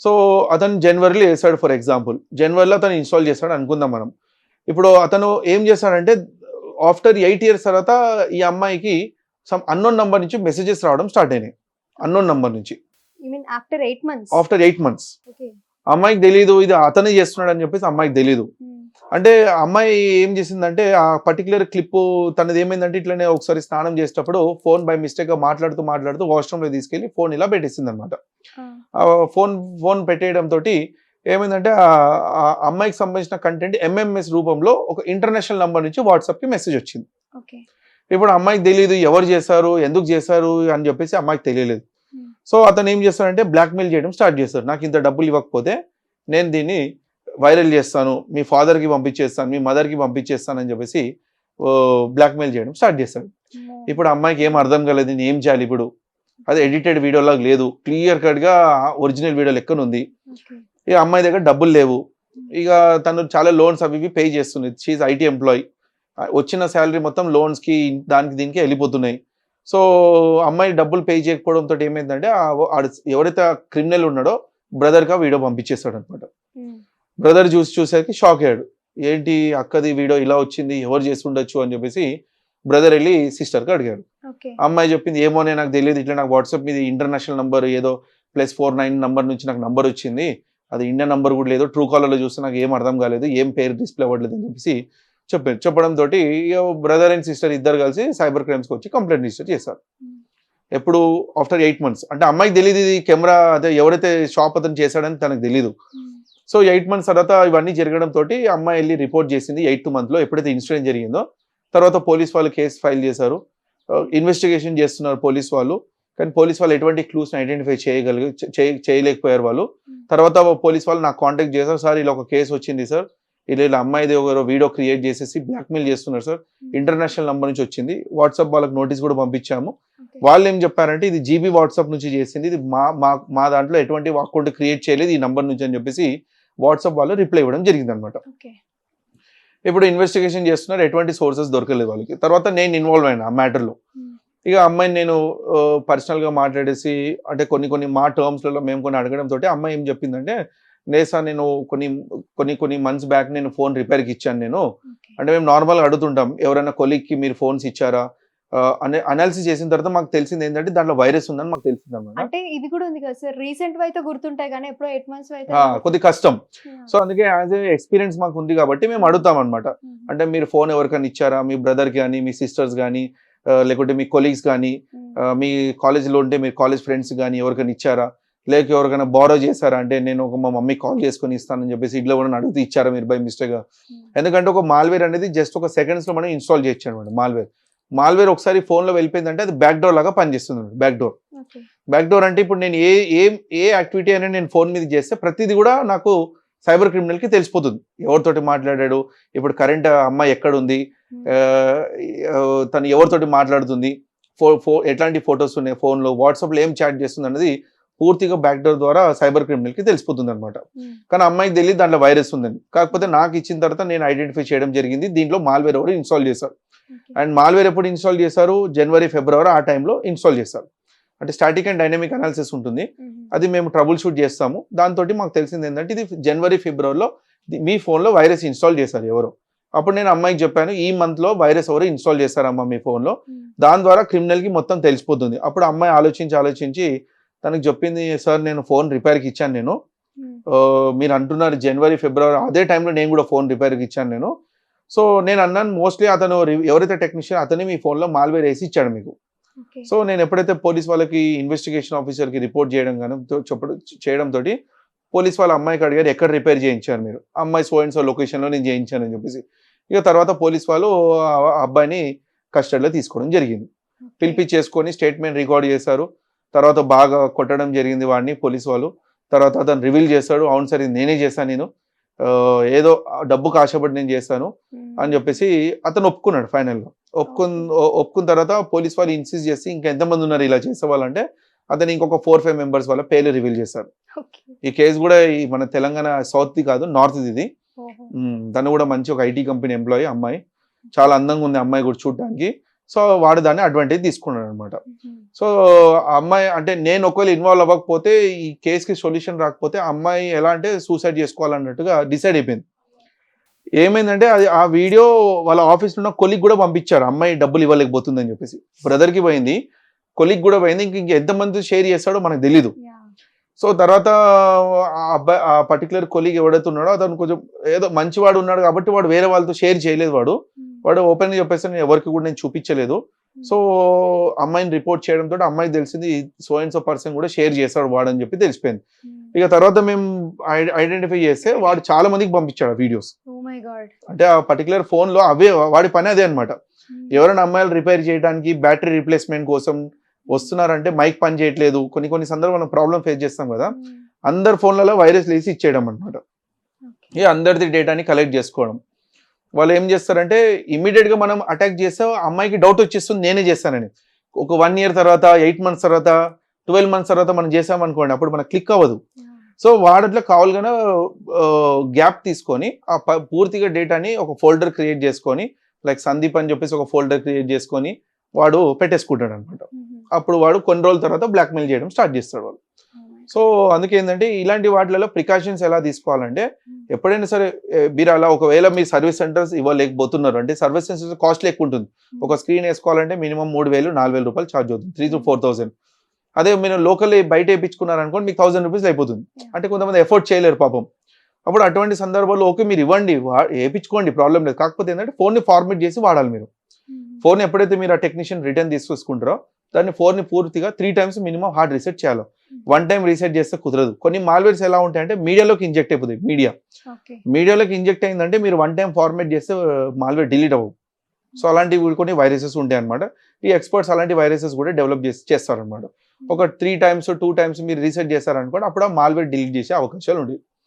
సో అతను జనవరిలో వేసాడు ఫర్ ఎగ్జాంపుల్. జనవరిలో అతను ఇన్స్టాల్ చేస్తాడు అనుకుందాం మనం. ఇప్పుడు అతను ఏం చేస్తాడంటే ఆఫ్టర్ ఎయిట్ ఇయర్స్ తర్వాత ఈ అమ్మాయికి సమ్ అన్నోన్ నంబర్ నుంచి మెసేజెస్ రావడం స్టార్ట్ అయినాయి. అన్నోన్ నంబర్ నుంచి. After eight months after eight months అమ్మాయికి తెలియదు ఇది అతనే చేస్తున్నాడు అని చెప్పేసి అమ్మాయికి తెలియదు అంటే అమ్మాయి ఏం చేసిందంటే ఆ పర్టికులర్ క్లిప్ తనది ఏమైందంటే ఇట్లనే ఒకసారి స్నానం చేసేటప్పుడు ఫోన్ బై మిస్టేక్గా మాట్లాడుతూ మాట్లాడుతూ వాష్రూమ్లో తీసుకెళ్ళి ఫోన్ ఇలా పెట్టేసింది అనమాట ఫోన్ ఫోన్ పెట్టేయడం తోటి ఏమైందంటే ఆ- అమ్మాయికి సంబంధించిన కంటెంట్ ఎంఎంఎస్ రూపంలో ఒక ఇంటర్నేషనల్ నంబర్ నుంచి వాట్సాప్కి మెసేజ్ వచ్చింది. ఇప్పుడు అమ్మాయికి తెలియదు ఎవరు చేశారు ఎందుకు చేశారు అని చెప్పేసి అమ్మాయికి తెలియలేదు. సో అతను ఏం చేస్తాడంటే బ్లాక్మెయిల్ చేయడం స్టార్ట్ చేస్తాడు. నాకు ఇంత డబ్బులు ఇవ్వకపోతే నేను దీన్ని వైరల్ చేస్తాను మీ ఫాదర్కి పంపించేస్తాను మీ మదర్కి పంపించేస్తాను అని చెప్పేసి బ్లాక్మెయిల్ చేయడం స్టార్ట్ చేస్తాడు. ఇప్పుడు అమ్మాయికి ఏం అర్థం కాలేదు నేను ఏం చేయాలి ఇప్పుడు? అది ఎడిటెడ్ వీడియోలాగా లేదు. క్లియర్ కట్గా ఒరిజినల్ వీడియో లెక్కన ఉంది ఓకే. ఇక అమ్మాయి దగ్గర డబ్బులు లేవు. ఇక తను చాలా లోన్స్ అవి ఇవి పే చేస్తుంది. షీఈ్ ఐటీ ఎంప్లాయీ వచ్చిన శాలరీ మొత్తం లోన్స్కి దానికి దీనికి వెళ్ళిపోతున్నాయి. సో అమ్మాయి డబ్బులు పే చేయకపోవడంతో ఏమైందంటే ఎవరైతే క్రిమినల్ ఉన్నాడో బ్రదర్కి ఆ వీడియో పంపించేస్తాడు అనమాట బ్రదర్ చూసి చూసేసరికి షాక్ అయ్యాడు. ఏంటి అక్కది వీడియో ఇలా వచ్చింది ఎవరు చేసి ఉండొచ్చు అని చెప్పేసి బ్రదర్ వెళ్ళి సిస్టర్కి అడిగాడు. అమ్మాయి చెప్పింది ఏమోనే నాకు తెలియదు ఇట్లా నాకు వాట్సాప్ మీద ఇంటర్నేషనల్ నంబర్ ఏదో ప్లస్ ఫోర్ నైన్ నంబర్ నుంచి నాకు నంబర్ వచ్చింది. అది ఇండియన్ నంబర్ కూడా లేదు. ట్రూ కాలర్లో చూస్తే నాకు ఏం అర్థం కాలేదు ఏం పేరు డిస్ప్లే అవ్వట్లేదు అని చెప్పేసి చెప్పారు చెప్పడం తోటి బ్రదర్ అండ్ సిస్టర్ ఇద్దరు కలిసి సైబర్ క్రైమ్స్కి వచ్చి కంప్లైంట్ రిజిస్టర్ చేశారు. ఎప్పుడు ఆఫ్టర్ ఎయిట్ మంత్స్. అంటే అమ్మాయికి తెలియదు ఇది కెమెరా అదే ఎవరైతే షాప్ అతను చేశాడని తనకు తెలియదు సో ఎయిట్ మంత్స్ తర్వాత ఇవన్నీ జరగడం తోటి అమ్మాయి వెళ్ళి రిపోర్ట్ చేసింది ఎయిత్ మంత్లో ఎప్పుడైతే ఇన్సిడెంట్ జరిగిందో. తర్వాత పోలీస్ వాళ్ళు కేసు ఫైల్ చేశారు. ఇన్వెస్టిగేషన్ చేస్తున్నారు పోలీస్ వాళ్ళు. కానీ పోలీస్ వాళ్ళు ఎటువంటి క్లూస్ ఐడెంటిఫై చేయగలిగి చేయలేకపోయారు వాళ్ళు. తర్వాత పోలీస్ వాళ్ళు నాకు కాంటాక్ట్ చేశారు. సార్ ఇలా ఒక కేసు వచ్చింది సార్. ఇలా ఇలా అమ్మాయిది ఒక వీడియో క్రియేట్ చేసేసి బ్లాక్మెయిల్ చేస్తున్నారు సార్. ఇంటర్నేషనల్ నంబర్ నుంచి వచ్చింది. వాట్సాప్ వాళ్ళకి నోటీస్ కూడా పంపించాము. వాళ్ళు ఏం చెప్పారంటే ఇది జీబీ వాట్సాప్ నుంచి చేసింది. ఇది మా మా మా దాంట్లో ఎటువంటి అకౌంట్ క్రియేట్ చేయలేదు. ఈ నంబర్ నుంచి అని చెప్పేసి వాట్సాప్ వాళ్ళు రిప్లై ఇవ్వడం జరిగింది అనమాట ఇప్పుడు ఇన్వెస్టిగేషన్ చేస్తున్నారు. ఎటువంటి సోర్సెస్ దొరకలేదు వాళ్ళకి. తర్వాత నేను ఇన్వాల్వ్ అయినా ఆ మ్యాటర్లో ఇక అమ్మాయిని నేను పర్సనల్గా మాట్లాడేసి అంటే కొన్ని కొన్ని మా టర్మ్స్లలో మేము కొన్ని అడగడం తోటి అమ్మాయి ఏం చెప్పిందంటే లేదు సార్ నేను కొన్ని కొన్ని కొన్ని మంత్స్ బ్యాక్ నేను ఫోన్ రిపేర్కి ఇచ్చాను నేను. అంటే మేము నార్మల్గా అడుగుతుంటాం ఎవరైనా కొలీగ్కి మీరు ఫోన్స్ ఇచ్చారా? అనే అనాలిసిస్ చేసిన తర్వాత మాకు తెలిసింది ఏంటంటే దాంట్లో వైరస్ ఉందని మాకు తెలిసింది అనమాట అంటే ఇది కూడా ఉంది కదా సార్ రీసెంట్ అయితే గుర్తుంటాయి కానీ ఎప్పుడో ఎయిట్ మంత్స్ అయితే కొద్ది కష్టం. సో అందుకే యాజ్ ఏ ఎక్స్పీరియన్స్ మాకు ఉంది కాబట్టి మేము అడుగుతాం అనమాట అంటే మీరు ఫోన్ ఎవరికైనా ఇచ్చారా? మీ బ్రదర్ కానీ మీ సిస్టర్స్ కానీ లేకుంటే మీ కొలీగ్స్ కానీ ఆ, మీ కాలేజీలో ఉంటే మీ కాలేజ్ ఫ్రెండ్స్ కానీ ఎవరికైనా ఇచ్చారా? లేక ఎవరికైనా బారో చేశారా? అంటే నేను ఒక మా మమ్మీ కాల్ చేసుకొని ఇస్తానని చెప్పేసి ఇట్లా కూడా అడిగితే ఇచ్చారా మీరు బై మిస్టేక్ ఎందుకంటే ఒక మాల్వేర్ అనేది జస్ట్ ఒక సెకండ్స్లో మనం ఇన్స్టాల్ చేయొచ్చు అనమాట మాల్వేర్ మాల్వేర్ ఒకసారి ఫోన్లో వెళ్ళిపోయిందంటే అది బ్యాక్ డోర్ లాగా పనిచేస్తుంది బ్యాక్ డోర్ బ్యాక్ డోర్ అంటే ఇప్పుడు నేను ఏ ఏ ఏ యాక్టివిటీ అయినా నేను ఫోన్ మీద చేస్తే ప్రతిదీ కూడా నాకు సైబర్ క్రిమినల్కి తెలిసిపోతుంది. ఎవరితోటి మాట్లాడాడు ఇప్పుడు కరెంట్ అమ్మాయి ఎక్కడ ఉంది ఆ, ఆ, తను ఎవరితోటి మాట్లాడుతుంది ఫో ఫో ఎట్లాంటి ఫొటోస్ ఉన్నాయి ఫోన్లో వాట్సాప్లో ఏం చాట్ చేస్తుంది అన్నది పూర్తిగా బ్యాక్ డోర్ ద్వారా సైబర్ క్రిమినల్కి తెలిసిపోతుంది అనమాట కానీ అమ్మాయికి తెలియదు దాంట్లో వైరస్ ఉందని. కాకపోతే నాకు ఇచ్చిన తర్వాత నేను ఐడెంటిఫై చేయడం జరిగింది దీంట్లో మాల్వేర్ ఎవరు ఇన్స్టాల్ చేశారు. అండ్ మాల్వేర్ ఎప్పుడు ఇన్స్టాల్ చేశారు? జనవరి ఫిబ్రవరి ఆ టైంలో ఇన్స్టాల్ చేశారు. అంటే స్టాటిక్ అండ్ డైనమిక్ అనాలిసిస్ ఉంటుంది. అది మేము ట్రబుల్ షూట్ చేస్తాము. దాంతో మాకు తెలిసింది ఏంటంటే ఇది జనవరి ఫిబ్రవరిలో మీ ఫోన్లో వైరస్ ఇన్స్టాల్ చేశారు ఎవరు. అప్పుడు నేను అమ్మాయికి చెప్పాను ఈ మంత్లో వైరస్ ఎవరు ఇన్స్టాల్ చేశారమ్మా మీ ఫోన్లో దాని ద్వారా క్రిమినల్కి మొత్తం తెలిసిపోతుంది. అప్పుడు అమ్మాయి ఆలోచించి ఆలోచించి తనకు చెప్పింది సార్ నేను ఫోన్ రిపేర్కి ఇచ్చాను నేను. మీరు అంటున్నారు జనవరి ఫిబ్రవరి అదే టైంలో నేను కూడా ఫోన్ రిపేర్కి ఇచ్చాను నేను. సో నేను అన్నాను మోస్ట్లీ అతను ఎవరైతే టెక్నీషియన్ అతనే మీ ఫోన్లో మాల్వేర్ వేసి ఇచ్చాడు మీకు. సో నేను ఎప్పుడైతే పోలీస్ వాళ్ళకి ఇన్వెస్టిగేషన్ ఆఫీసర్కి రిపోర్ట్ చేయడం కానీ చెప్పడం చేయడం తోటి పోలీస్ వాళ్ళ అమ్మాయికి అడిగారు ఎక్కడ రిపేర్ చేయించారు మీరు? అమ్మాయి సో అండ్ సో లొకేషన్లో నేను చేయించాను అని చెప్పేసి. ఇక తర్వాత పోలీస్ వాళ్ళు అబ్బాయిని కస్టడీలో తీసుకోవడం జరిగింది. పిలిపించేసుకొని స్టేట్మెంట్ రికార్డ్ చేశారు. తర్వాత బాగా కొట్టడం జరిగింది వాడిని పోలీస్ వాళ్ళు. తర్వాత అతను రివీల్ చేస్తాడు. అవును సార్ నేనే చేశాను నేను. ఏదో డబ్బుకు ఆశపడి నేను చేశాను అని చెప్పేసి అతను ఒప్పుకున్నాడు ఫైనల్గా ఒప్పుకున్న ఒప్పుకున్న తర్వాత పోలీస్ వాళ్ళు ఇన్సిస్ట్ చేసి ఇంకా ఎంతమంది ఉన్నారు ఇలా చేసే వాళ్ళంటే అతను ఇంకొక ఫోర్ ఫైవ్ మెంబర్స్ వాళ్ళ పేర్లు రివీల్ చేశారు. ఈ కేసు కూడా ఈ మన తెలంగాణ సౌత్ ది కాదు నార్త్ ఇది. తను కూడా మంచి ఒక ఐటీ కంపెనీ ఎంప్లాయీ అమ్మాయి. చాలా అందంగా ఉంది అమ్మాయి కూడా చూడడానికి. సో వాడు దాన్ని అడ్వాంటేజ్ తీసుకున్నాడు అనమాట. సో ఆ అమ్మాయి అంటే నేను ఒకవేళ ఇన్వాల్వ్ అవ్వకపోతే ఈ కేసుకి సొల్యూషన్ రాకపోతే అమ్మాయి ఎలా అంటే సూసైడ్ చేసుకోవాలన్నట్టుగా డిసైడ్ అయిపోయింది. ఏమైందంటే అది ఆ వీడియో వాళ్ళ ఆఫీస్లో ఉన్న కొలిగ్ కూడా పంపించారు. అమ్మాయి డబ్బులు ఇవ్వలేకపోతుందని చెప్పేసి. బ్రదర్కి పోయింది. కొలిగ్ కూడా పోయింది. ఇంక ఇంక ఎంతమంది షేర్ చేస్తాడో మనకు తెలీదు. సో తర్వాత ఆ అబ్బాయి ఆ పర్టికులర్ కొలీగ్ ఎవడైతే ఉన్నాడో అతను కొంచెం ఏదో మంచివాడు ఉన్నాడు కాబట్టి వాడు వేరే వాళ్ళతో షేర్ చేయలేదు వాడు. మ్మ్. వాడు ఓపెన్ చెప్పేసి నేను ఎవరికి కూడా నేను చూపించలేదు. సో అమ్మాయిని రిపోర్ట్ చేయడంతో అమ్మాయికి తెలిసింది సో అండ్ సో పర్సన్ కూడా షేర్ చేస్తాడు వాడు అని చెప్పి తెలిసిపోయింది. మ్మ్. ఇక తర్వాత మేము ఐడెంటిఫై చేస్తే వాడు చాలా మందికి పంపించాడు వీడియోస్ అంటే ఆ పర్టికులర్ ఫోన్లో అవే వాడి పని అదే అనమాట ఎవరైనా అమ్మాయిలు రిపేర్ చేయడానికి బ్యాటరీ రీప్లేస్మెంట్ కోసం వస్తున్నారంటే మైక్ పని చేయట్లేదు. కొన్ని కొన్ని సందర్భాల్లో ప్రాబ్లం ఫేస్ చేస్తాం కదా. అందరు ఫోన్లలో వైరస్ వేసి ఇచ్చేయడం అనమాట ఈ అందరిది డేటాని కలెక్ట్ చేసుకోవడం. వాళ్ళు ఏం చేస్తారంటే ఇమీడియట్గా మనం అటాక్ చేస్తే అమ్మాయికి డౌట్ వచ్చేస్తుంది నేనే చేస్తానని. ఒక వన్ ఇయర్ తర్వాత ఎయిట్ మంత్స్ తర్వాత ట్వెల్వ్ మంత్స్ తర్వాత మనం చేసామనుకోండి అప్పుడు మనకు క్లిక్ అవ్వదు. సో వాడట్లో కావాలిగానే గ్యాప్ తీసుకొని ఆ ప- పూర్తిగా డేటాని ఒక ఫోల్డర్ క్రియేట్ చేసుకొని లైక్ సందీప్ అని చెప్పేసి ఒక ఫోల్డర్ క్రియేట్ చేసుకొని వాడు పెట్టేసుకుంటాడు అనమాట అప్పుడు వాడు కొన్ని రోజుల తర్వాత బ్లాక్మెయిల్ చేయడం స్టార్ట్ చేస్తాడు వాడు. సో అందుకే ఏంటంటే ఇలాంటి వాటిలలో ప్రికాషన్స్ ఎలా తీసుకోవాలంటే ఎప్పుడైనా సరే మీరు అలా ఒకవేళ మీ సర్వీస్ సెంటర్స్ ఇవ్వలేకపోతున్నారు అంటే సర్వీస్ సెంటర్స్ కాస్ట్లీ ఎక్కువ ఉంటుంది. ఒక స్క్రీన్ వేసుకోవాలంటే మినిమం మూడు వేలు నాలుగు వేల రూపాయలు ఛార్జ్ అవుతుంది. త్రీ టు ఫోర్ థౌసండ్ అదే మీరు లోకల్ బయట వేయించుకున్నారు అనుకోండి మీకు థౌసండ్ రూపీస్ అయిపోతుంది. అంటే కొంతమంది ఎఫోర్డ్ చేయలేరు పాపం. అప్పుడు అటువంటి సందర్భాల్లో ఓకే మీరు ఇవ్వండి వేయించుకోండి ప్రాబ్లం లేదు. కాకపోతే ఏంటంటే ఫోన్ని ఫార్మేట్ చేసి వాడాలి మీరు. ఫోన్ ఎప్పుడైతే మీరు ఆ టెక్నీషియన్ రిటర్న్ తీసుకొసుకుంటారో దాన్ని ఫోన్ని పూర్తిగా three times minimum hard reset చేయాలి. వన్ టైం రీసెట్ చేస్తే కుదరదు. కొన్ని మాల్వేర్స్ ఎలా ఉంటాయంటే మీడియాలోకి ఇంజెక్ట్ అయిపోతాయి మీడియా మీడియాలోకి ఇంజెక్ట్ అయిందంటే మీరు వన్ టైం ఫార్మేట్ చేస్తే మాల్వేర్ డిలీట్ అవ్వవు. సో అలాంటివి కొన్ని వైరసెస్ ఉంటాయి అనమాట ఈ ఎక్స్పర్ట్స్ అలాంటి వైరసెస్ కూడా డెవలప్ చేసి చేస్తారనమాట ఒక త్రీ టైమ్స్ టూ టైమ్స్ మీరు రీసెట్ చేస్తారనుకోండి అప్పుడు ఆ మాల్వేర్ డిలీట్ చేసే అవకాశాలు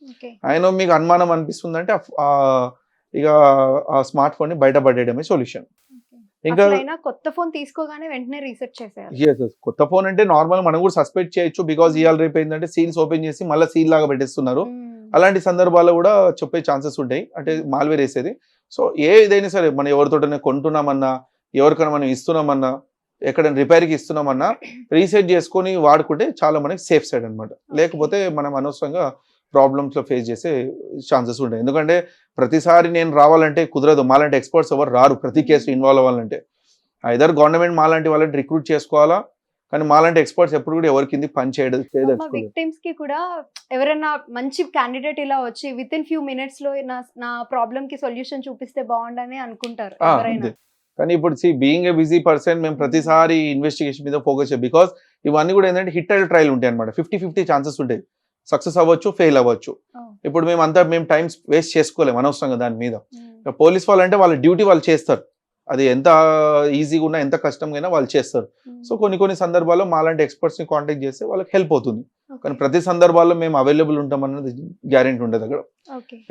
ఓకే ఆయన మీకు అనుమానం అనిపిస్తుందంటే ఆ- ఆ ఇక ఆ స్మార్ట్ ఫోన్ని బయటపడేయడమే సొల్యూషన్ ఇంకా కొత్త ఫోన్ తీసుకోగానే వెంటనే రీసెట్ చేసేయాలి. కొత్త ఫోన్ అంటే నార్మల్ మనం కూడా సస్పెక్ట్ చేయొచ్చు బికాజ్ ఇవాళ రేపు ఏంటంటే సీల్స్ ఓపెన్ చేసి మళ్ళీ సీల్ లాగా పెట్టేస్తున్నారు. మ్మ్. అలాంటి సందర్భాల్లో కూడా చెప్పే ఛాన్సెస్ ఉంటాయి. అంటే మాల్వేర్ వేసేది. సో ఏ ఏదైనా సరే మనం ఎవరితోటైనా కొంటున్నామన్నా ఎవరికైనా మనం ఇస్తున్నామన్నా ఎక్కడైనా రిపేర్కి ఇస్తున్నామన్నా రీసెట్ చేసుకొని వాడుకుంటే చాలా మనకి సేఫ్ సైడ్ అనమాట లేకపోతే మనం అనవసరంగా problems లో ఫేస్ చేసే ఛాన్సెస్ ఉంటాయి. ఎందుకంటే ప్రతిసారి నేను రావాలంటే కుదరదు. మాలాంటి ఎక్స్పర్ట్స్ ఎవరు రారు ప్రతి కేసు ఇన్వాల్వ్ అవ్వాలంటే. ఐదర్ గవర్నమెంట్ మాలాంటి వాళ్ళని రిక్రూట్ చేసుకోవాలా? కానీ మాలాంటి ఎక్స్పర్ట్స్ ఎప్పుడు కూడా ఎవరి కింద పని చేయడం విక్టిమ్స్కి కూడా ఎవరైనా మంచి క్యాండిడేట్ ఇలా వచ్చి విత్ ఇన్ ఫ్యూ మినిట్స్లో నా ప్రాబ్లమ్కి సొల్యూషన్ చూపిస్తే బాగుండని అనుకుంటారు. కానీ ఇప్పుడు see being a busy person మేము ప్రతిసారి ఇన్వెస్టిగేషన్ మీద ఫోకస్ చేయాలి బికాస్ ఇవన్నీ కూడా ఏంటంటే హిట్ అండ్ ట్రయల్ ఉంటాయి అనమాట ఫిఫ్టీ ఫిఫ్టీ ఛాన్సెస్ ఉంటాయి. సక్సెస్ అవ్వచ్చు ఫెయిల్ అవ్వచ్చు. ఇప్పుడు మేము అంతా మేము టైం వేస్ట్ చేసుకోలేము అనవసరంగా దాని మీద. పోలీస్ వాళ్ళు అంటే వాళ్ళ డ్యూటీ వాళ్ళు చేస్తారు. అది ఎంత ఈజీగా ఉన్నా ఎంత కష్టంగా అయినా వాళ్ళు చేస్తారు. సో కొన్ని కొన్ని సందర్భాల్లో మాలాంటి ఎక్స్పర్ట్స్ని కాంటాక్ట్ చేస్తే వాళ్ళకి హెల్ప్ అవుతుంది. కానీ ప్రతి సందర్భాల్లో మేము అవైలబుల్ ఉంటాం అన్నది గ్యారెంటీ ఉండదు అక్కడ.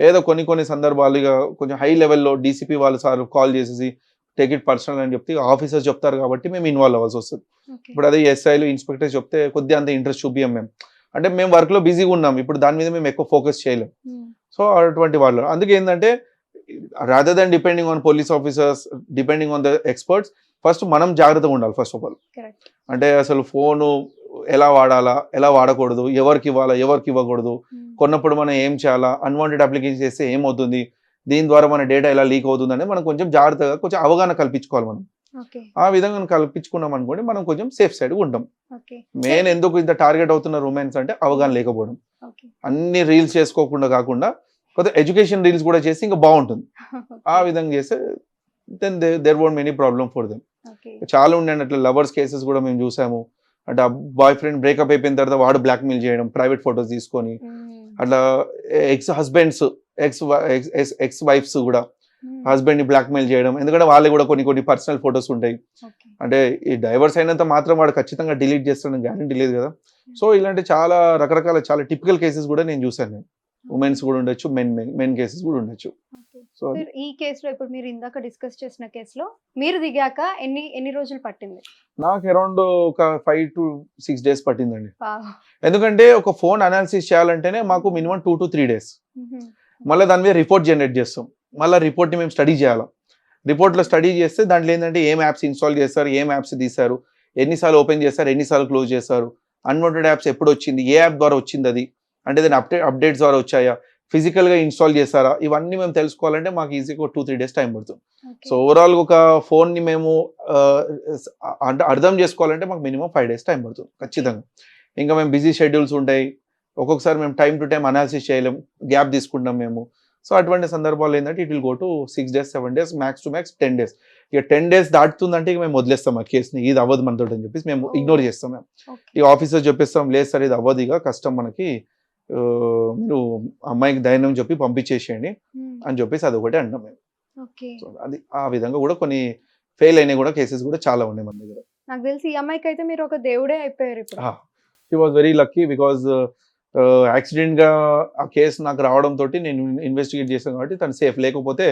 ఏదో కొన్ని కొన్ని సందర్భాలు ఇక కొంచెం హై లెవెల్లో డీసీపీ వాళ్ళు సార్ కాల్ చేసేసి టేక్ ఇట్ పర్సనల్ అని చెప్తే ఆఫీసర్స్ చెప్తారు కాబట్టి మేము ఇన్వాల్వ్ అవ్వాల్సి వస్తుంది. ఇప్పుడు అదే ఎస్ఐలు ఇన్స్పెక్టర్స్ చెప్తే కొద్దిగా అంత ఇంట్రెస్ట్ చూపియం మేము. అంటే మేము వర్క్లో బిజీగా ఉన్నాం. ఇప్పుడు దాని మీద మేము ఎక్కువ ఫోకస్ చేయలేం. సో అటువంటి వాళ్ళు. అందుకే ఏంటంటే rather than depending on police officers depending on the experts first మనం జాగ్రత్తగా ఉండాలి ఫస్ట్ ఆఫ్ ఆల్ అంటే అసలు ఫోను ఎలా వాడాలా ఎలా వాడకూడదు ఎవరికి ఇవ్వాలా ఎవరికి ఇవ్వకూడదు. మ్మ్. కొన్నప్పుడు మనం ఏం చేయాలా అన్వాంటెడ్ అప్లికేషన్ చేస్తే ఏమవుతుంది? దీని ద్వారా మన డేటా ఎలా లీక్ అవుతుంది అనేది మనం కొంచెం జాగ్రత్తగా కొంచెం అవగాహన కల్పించుకోవాలి మనం. ఆ విధంగా కల్పించుకున్నాం అనుకోండి మనం కొంచెం సేఫ్ సైడ్ ఉంటాం. మెయిన్ ఎందుకు ఇంత టార్గెట్ అవుతున్న ఉమెన్స్ అంటే అవగాహన లేకపోవడం. ఓకే. అన్ని రీల్స్ చేసుకోకుండా కాకుండా కొత్త ఎడ్యుకేషన్ రీల్స్ కూడా చేస్తే ఇంకా బాగుంటుంది. ఆ విధంగా చేస్తే then there won't many problem for them చాలా ఉండండి అట్లా లవర్స్ కేసెస్ కూడా మేము చూసాము. అంటే బాయ్ ఫ్రెండ్ బ్రేకప్ అయిపోయిన తర్వాత వాడు బ్లాక్మెయిల్ చేయడం ప్రైవేట్ ఫొటోస్ తీసుకొని అట్లా ex husbands ex ex wife's కూడా హస్బెండ్ని బ్లాక్మెయిల్ చేయడం ఎందుకంటే వాళ్ళకి కూడా కొన్ని కొన్ని పర్సనల్ ఫొటోస్ ఉంటాయి. అంటే ఈ డైవర్స్ అయినంత మాత్రం వాడు ఖచ్చితంగా డిలీట్ చేస్తాడని గ్యారంటీ లేదు కదా. సో ఇలాంటి చాలా రకరకాల చాలా టిపికల్ కేసెస్ కూడా నేను చూసాను నేను. ఉమెన్స్ కూడా ఉండొచ్చు మెన్ మెన్ కేసెస్ కూడా ఉండొచ్చు. సో ఈ కేసులో ఇప్పుడు మీరు ఇందాక డిస్కస్ చేసిన కేసులో మీరు దిగాక ఎన్ని ఎన్ని రోజులు పట్టింది? నాకు అరౌండ్ ఒక ఫైవ్ టు సిక్స్ డేస్ పట్టిందండి. ఎందుకంటే ఒక ఫోన్ అనాలిసిస్ చేయాలంటేనే మాకు minimum two to three days. మళ్ళీ దాని మీద రిపోర్ట్ జనరేట్ చేస్తాం. మళ్ళీ రిపోర్ట్ని మేము స్టడీ చేయాలి. రిపోర్ట్లో స్టడీ చేస్తే దాంట్లో ఏంటంటే ఏం యాప్స్ ఇన్స్టాల్ చేస్తారు ఏం యాప్స్ తీశారు ఎన్నిసార్లు ఓపెన్ చేస్తారు ఎన్నిసార్లు క్లోజ్ చేస్తారు అన్వాంటెడ్ యాప్స్ ఎప్పుడు వచ్చింది ఏ యాప్ ద్వారా వచ్చింది అది అంటే దాని అప్డేట్ అప్డేట్స్ ద్వారా వచ్చాయా ఫిజికల్గా ఇన్స్టాల్ చేస్తారా ఇవన్నీ మేము తెలుసుకోవాలంటే మాకు ఈజీగా ఒక టూ త్రీ డేస్ టైం పడుతుంది. సో ఓవరాల్ ఒక ఫోన్ని మేము అంటే అర్థం చేసుకోవాలంటే మాకు మినిమం ఫైవ్ డేస్ టైం పడుతుంది ఖచ్చితంగా. ఇంకా మేము బిజీ షెడ్యూల్స్ ఉంటాయి ఒక్కొక్కసారి మేము టైం టు టైం అనాలిసిస్ చేయలేం గ్యాప్ తీసుకుంటాం మేము. సో అటువంటి సందర్భాలు ఏంటంటే it will go to six days seven days max to max ten days ఇక టెన్ డేస్ దాటుతుందంటే ఇక మేము వదిలేస్తాం ఆ కేసుని ఇది అవ్వదు మనతో అని చెప్పేసి మేము. ఇగ్నోర్ చేస్తాం మేము. ఈ ఆఫీసర్ చెప్పేస్తాం లేదు సార్ ఇది అవ్వదు ఇక కష్టం మనకి మీరు అమ్మాయికి ధైర్యం చెప్పి పంపించేసేయండి మ్మ్. అని చెప్పేసి అది ఒకటే అంటాం మేము. అది ఆ విధంగా కూడా కొన్ని ఫెయిల్ అయినాయి కూడా కేసెస్ కూడా చాలా ఉన్నాయి మన దగ్గర. నాకు తెలిసి ఈ అమ్మాయికి అయితే మీరు ఒక దేవుడే అయిపోయారు ఇప్పుడు. She was very lucky because యాక్సిడెంట్గా ఆ కేసు నాకు రావడం తోటి నేను ఇన్వెస్టిగేట్ చేశాను కాబట్టి తను సేఫ్. లేకపోతే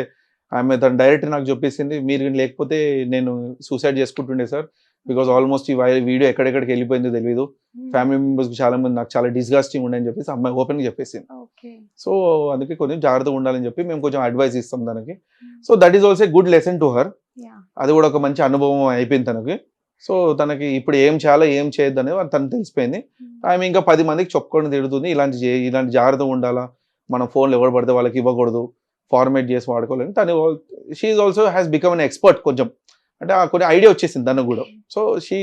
ఆమె తను డైరెక్ట్ నాకు చెప్పేసింది మీరు లేకపోతే నేను సూసైడ్ చేసుకుంటుండే సార్ బికాజ్ ఆల్మోస్ట్ ఈ వీడియో ఎక్కడెక్కడికి వెళ్ళిపోయిందో తెలియదు. ఫ్యామిలీ మెంబర్స్ చాలా మంది నాకు చాలా డిస్గాస్టింగ్ ఉండే అని చెప్పేసి అమ్మాయి ఓపెన్గా చెప్పేసింది సో అందుకే కొంచెం జాగ్రత్తగా ఉండాలని చెప్పి మేము కొంచెం అడ్వైస్ ఇస్తాం దానికి so that is also good lesson to her. అది కూడా ఒక మంచి అనుభవం అయిపోయింది తనకి. సో తనకి ఇప్పుడు ఏం చేయాలో ఏం చేయొద్దు అనేది తనకు తెలిసిపోయింది. ఆమె ఇంకా పది మందికి చెప్పుకొని తిడుతుంది. ఇలాంటి ఇలాంటి జాగ్రత్తగా ఉండాలా? మన ఫోన్లు ఎవరు పడితే వాళ్ళకి ఇవ్వకూడదు. ఫార్మేట్ చేసి వాడుకోవాలని తను she also has become an expert కొంచెం. అంటే ఆ కొన్ని ఐడియా వచ్చేసింది తనకు కూడా. సో షీ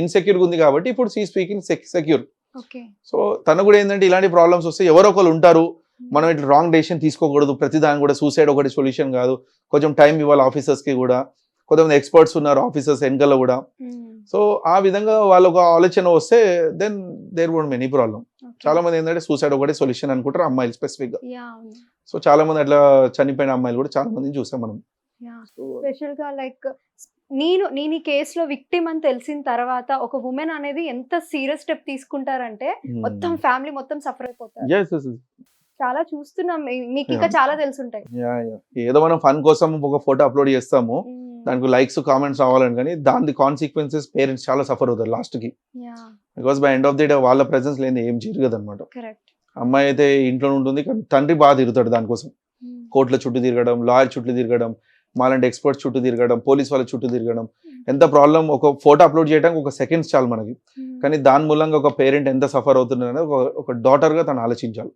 ఇన్సెక్యూర్గా ఉంది కాబట్టి ఇప్పుడు she speaking secure okay. So తను కూడా ఏంటంటే ఇలాంటి ప్రాబ్లమ్స్ వస్తే ఎవరో ఒకరు ఉంటారు. మనం ఇట్లా రాంగ్ డెసిషన్ తీసుకోకూడదు. ప్రతి దానికి కూడా సూసైడ్ ఒకటి సొల్యూషన్ కాదు. కొంచెం టైం ఇవ్వాలి ఆఫీసర్స్కి కూడా. కొంతమంది ఎక్స్పర్ట్స్ ఉన్నారు ఆఫీసర్స్ వెనకాల కూడా. సో ఆ విధంగా వాళ్ళకు ఆలోచన వస్తే then there won't many problem. చాలా మంది ఏంటంటే సూసైడ్ ఒకటే సొల్యూషన్ అనుకుంటారు అమ్మాయిలు స్పెసిఫిక్గా సో చాలా మంది అట్లా చనిపోయిన అమ్మాయిలు కూడా చాలా మందిని చూసాం మనం స్పెషల్గా లైక్ నేను నేను ఈ కేసులో విక్టిమ్ అని తెలిసిన తర్వాత ఒక ఉమెన్ అనేది ఎంత సీరియస్ స్టెప్ తీసుకుంటారంటే మొత్తం ఫ్యామిలీ మొత్తం సఫర్ అయిపోతారు. చాలా చూస్తున్నాం మీకు ఇంకా. చాలా తెలుసుంటాయి. ఏదో మనం ఫన్ కోసం ఒక ఫోటో అప్లోడ్ చేస్తాము మ్మ్. దానికి లైక్స్ కామెంట్స్ రావాలని కానీ దాని కాన్సిక్వెన్సెస్ పేరెంట్స్ చాలా సఫర్ అవుతారు లాస్ట్కి yeah because by end of the day వాళ్ళ ప్రెసెన్స్ లేని ఏం జరగదు అనమాట అమ్మాయి అయితే ఇంట్లో ఉంటుంది కానీ తండ్రి బాగా తిరుగుతాడు దానికోసం. కోర్టుల చుట్టూ తిరగడం లాయర్ చుట్టూ తిరగడం మాలాంటి ఎక్స్పర్ట్స్ చుట్టూ తిరగడం పోలీస్ వాళ్ళ చుట్టూ తిరగడం. ఎంత ప్రాబ్లం ఒక ఫోటో అప్లోడ్ చేయడానికి ఒక సెకండ్స్ చాలు మనకి. కానీ దాని మూలంగా ఒక పేరెంట్ ఎంత సఫర్ అవుతున్నారు అనేది ఒక ఒక daughter గా తను ఆలోచించాలి.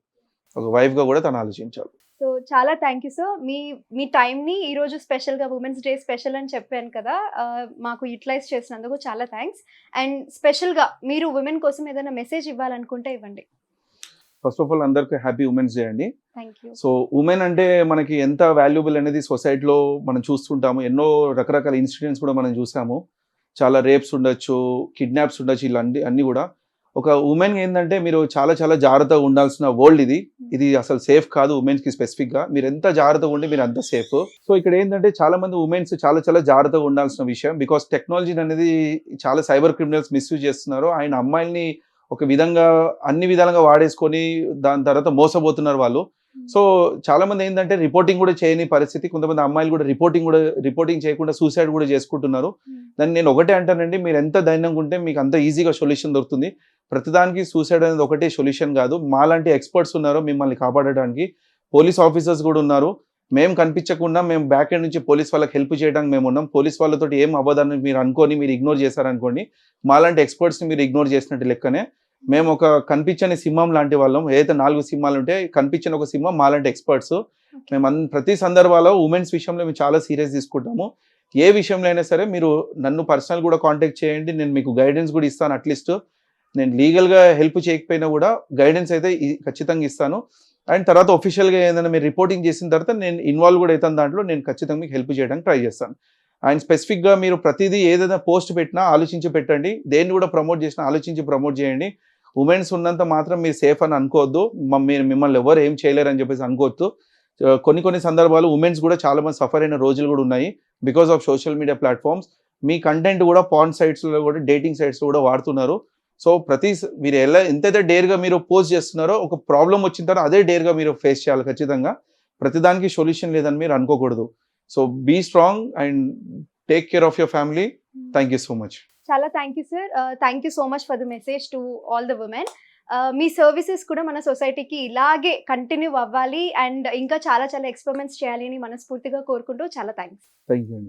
ఒక wife గా కూడా తను ఆలోచించాలి. సో చాలా థ్యాంక్ యూ సార్. మీ మీ టైంని ఈ రోజు స్పెషల్గా ఉమెన్స్ డే స్పెషల్ అని చెప్పాను కదా మాకు యూటిలైజ్ చేసినందుకు చాలా థ్యాంక్స్ అండ్ స్పెషల్గా మీరు ఉమెన్ కోసం ఏదైనా మెసేజ్ ఇవ్వాలనుకుంటే ఇవ్వండి. ఫస్ట్ ఆఫ్ ఆల్ అందరికీ హ్యాపీ ఉమెన్స్ డే అండి. సో ఉమెన్ అంటే మనకి ఎంత వాల్యుబుల్ అనేది సొసైటీలో మనం చూస్తుంటాము. ఎన్నో రకరకాల ఇన్సిడెంట్స్ కూడా మనం చూసాము. చాలా రేప్స్ ఉండొచ్చు కిడ్నాప్స్ ఉండొచ్చు ఇలా అన్ని అన్ని కూడా. ఒక ఉమెన్ ఏంటంటే మీరు చాలా చాలా జాగ్రత్తగా ఉండాల్సిన వరల్డ్ ఇది. ఇది అసలు సేఫ్ కాదు ఉమెన్స్కి స్పెసిఫిక్గా మీరు ఎంత జాగ్రత్తగా ఉంటే మీరు అంత సేఫ్ సో ఇక్కడ ఏంటంటే చాలా మంది ఉమెన్స్ చాలా చాలా జాగ్రత్తగా ఉండాల్సిన విషయం. బికాస్ టెక్నాలజీ అనేది చాలా సైబర్ క్రిమినల్స్ మిస్యూజ్ చేస్తున్నారు. ఆయన అమ్మాయిల్ని ఒక విధంగా అన్ని విధాలుగా వాడేసుకొని దాని తర్వాత మోసపోతున్నారు వాళ్ళు. సో చాలా మంది ఏంటంటే రిపోర్టింగ్ కూడా చేయని పరిస్థితి. కొంతమంది అమ్మాయిలు కూడా రిపోర్టింగ్ కూడా రిపోర్టింగ్ చేయకుండా సూసైడ్ కూడా చేసుకుంటున్నారు. దాన్ని నేను ఒకటే అంటానండి. మీరు ఎంత ధైర్యంగా ఉంటే మీకు అంత ఈజీగా సొల్యూషన్ దొరుకుతుంది. ప్రతిదానికి సూసైడ్ అనేది ఒకటే సొల్యూషన్ కాదు. మాలాంటి ఎక్స్పర్ట్స్ ఉన్నారు మిమ్మల్ని కాపాడడానికి పోలీస్ ఆఫీసర్స్ కూడా ఉన్నారు. మేము కనిపించకుండా మేము బ్యాక్ ఎండ్ నుంచి పోలీస్ వాళ్ళకి హెల్ప్ చేయడానికి మేము ఉన్నాం. పోలీస్ వాళ్ళతో ఏం అవ్వదని మీరు అనుకొని మీరు ఇగ్నోర్ చేశారనుకోండి మాలాంటి ఎక్స్పర్ట్స్ని మీరు ఇగ్నోర్ చేసినట్టు లెక్కనే మేము ఒక కనిపించని సింహం లాంటి వాళ్ళం. ఏదైతే నాలుగు సింహాలు ఉంటే కనిపించని ఒక సింహం మాలాంటి ఎక్స్పర్ట్స్ మేము అన్- ప్రతి సందర్భాల్లో ఉమెన్స్ విషయంలో మేము చాలా సీరియస్ తీసుకుంటాము. ఏ విషయంలో అయినా సరే మీరు నన్ను పర్సనల్ కూడా కాంటాక్ట్ చేయండి. నేను మీకు గైడెన్స్ కూడా ఇస్తాను అట్లీస్ట్ నేను లీగల్గా హెల్ప్ చేయకపోయినా కూడా గైడెన్స్ అయితే ఖచ్చితంగా ఇస్తాను. అండ్ తర్వాత ఒఫీషియల్గా ఏదైనా మీరు రిపోర్టింగ్ చేసిన తర్వాత నేను ఇన్వాల్వ్ కూడా అవుతాను దాంట్లో నేను ఖచ్చితంగా మీకు హెల్ప్ చేయడానికి ట్రై చేస్తాను. అండ్ స్పెసిఫిక్గా మీరు ప్రతిదీ ఏదైనా పోస్ట్ పెట్టినా ఆలోచించి పెట్టండి. దేన్ని కూడా ప్రమోట్ చేసినా ఆలోచించి ప్రమోట్ చేయండి. ఉమెన్స్ ఉన్నంత మాత్రం మీరు సేఫ్ అని అనుకోవద్దు. మీరు మిమ్మల్ని ఎవరు ఏం చేయలేరు అని చెప్పేసి అనుకోవద్దు. కొన్ని కొన్ని సందర్భాలు ఉమెన్స్ కూడా చాలా మంది సఫర్ అయిన రోజులు కూడా ఉన్నాయి because of social media platforms me content కూడా పాన్ సైట్స్లో కూడా డేటింగ్ సైట్స్ కూడా వాడుతున్నారు. సో ప్రతి మీరు ఎలా ఎంతైతే డేర్గా మీరు పోస్ట్ చేస్తున్నారో ఒక ప్రాబ్లం వచ్చిన తర్వాత అదే డేర్గా మీరు ఫేస్ చేయాలి ఖచ్చితంగా. ప్రతిదానికి సొల్యూషన్ లేదని మీరు అనుకోకూడదు. So be strong and take care of your family. Thank you so much. చాలా thank you sir. Thank you so much for the message to all the women me services కూడా మన సొసైటీకి ఇలాగే కంటిన్యూ అవ్వాలి and ఇంకా చాలా చాలా experiments చేయాలి అని మనస్ఫూర్తిగా కోరుకుంటూ చాలా థ్యాంక్స్. Thank you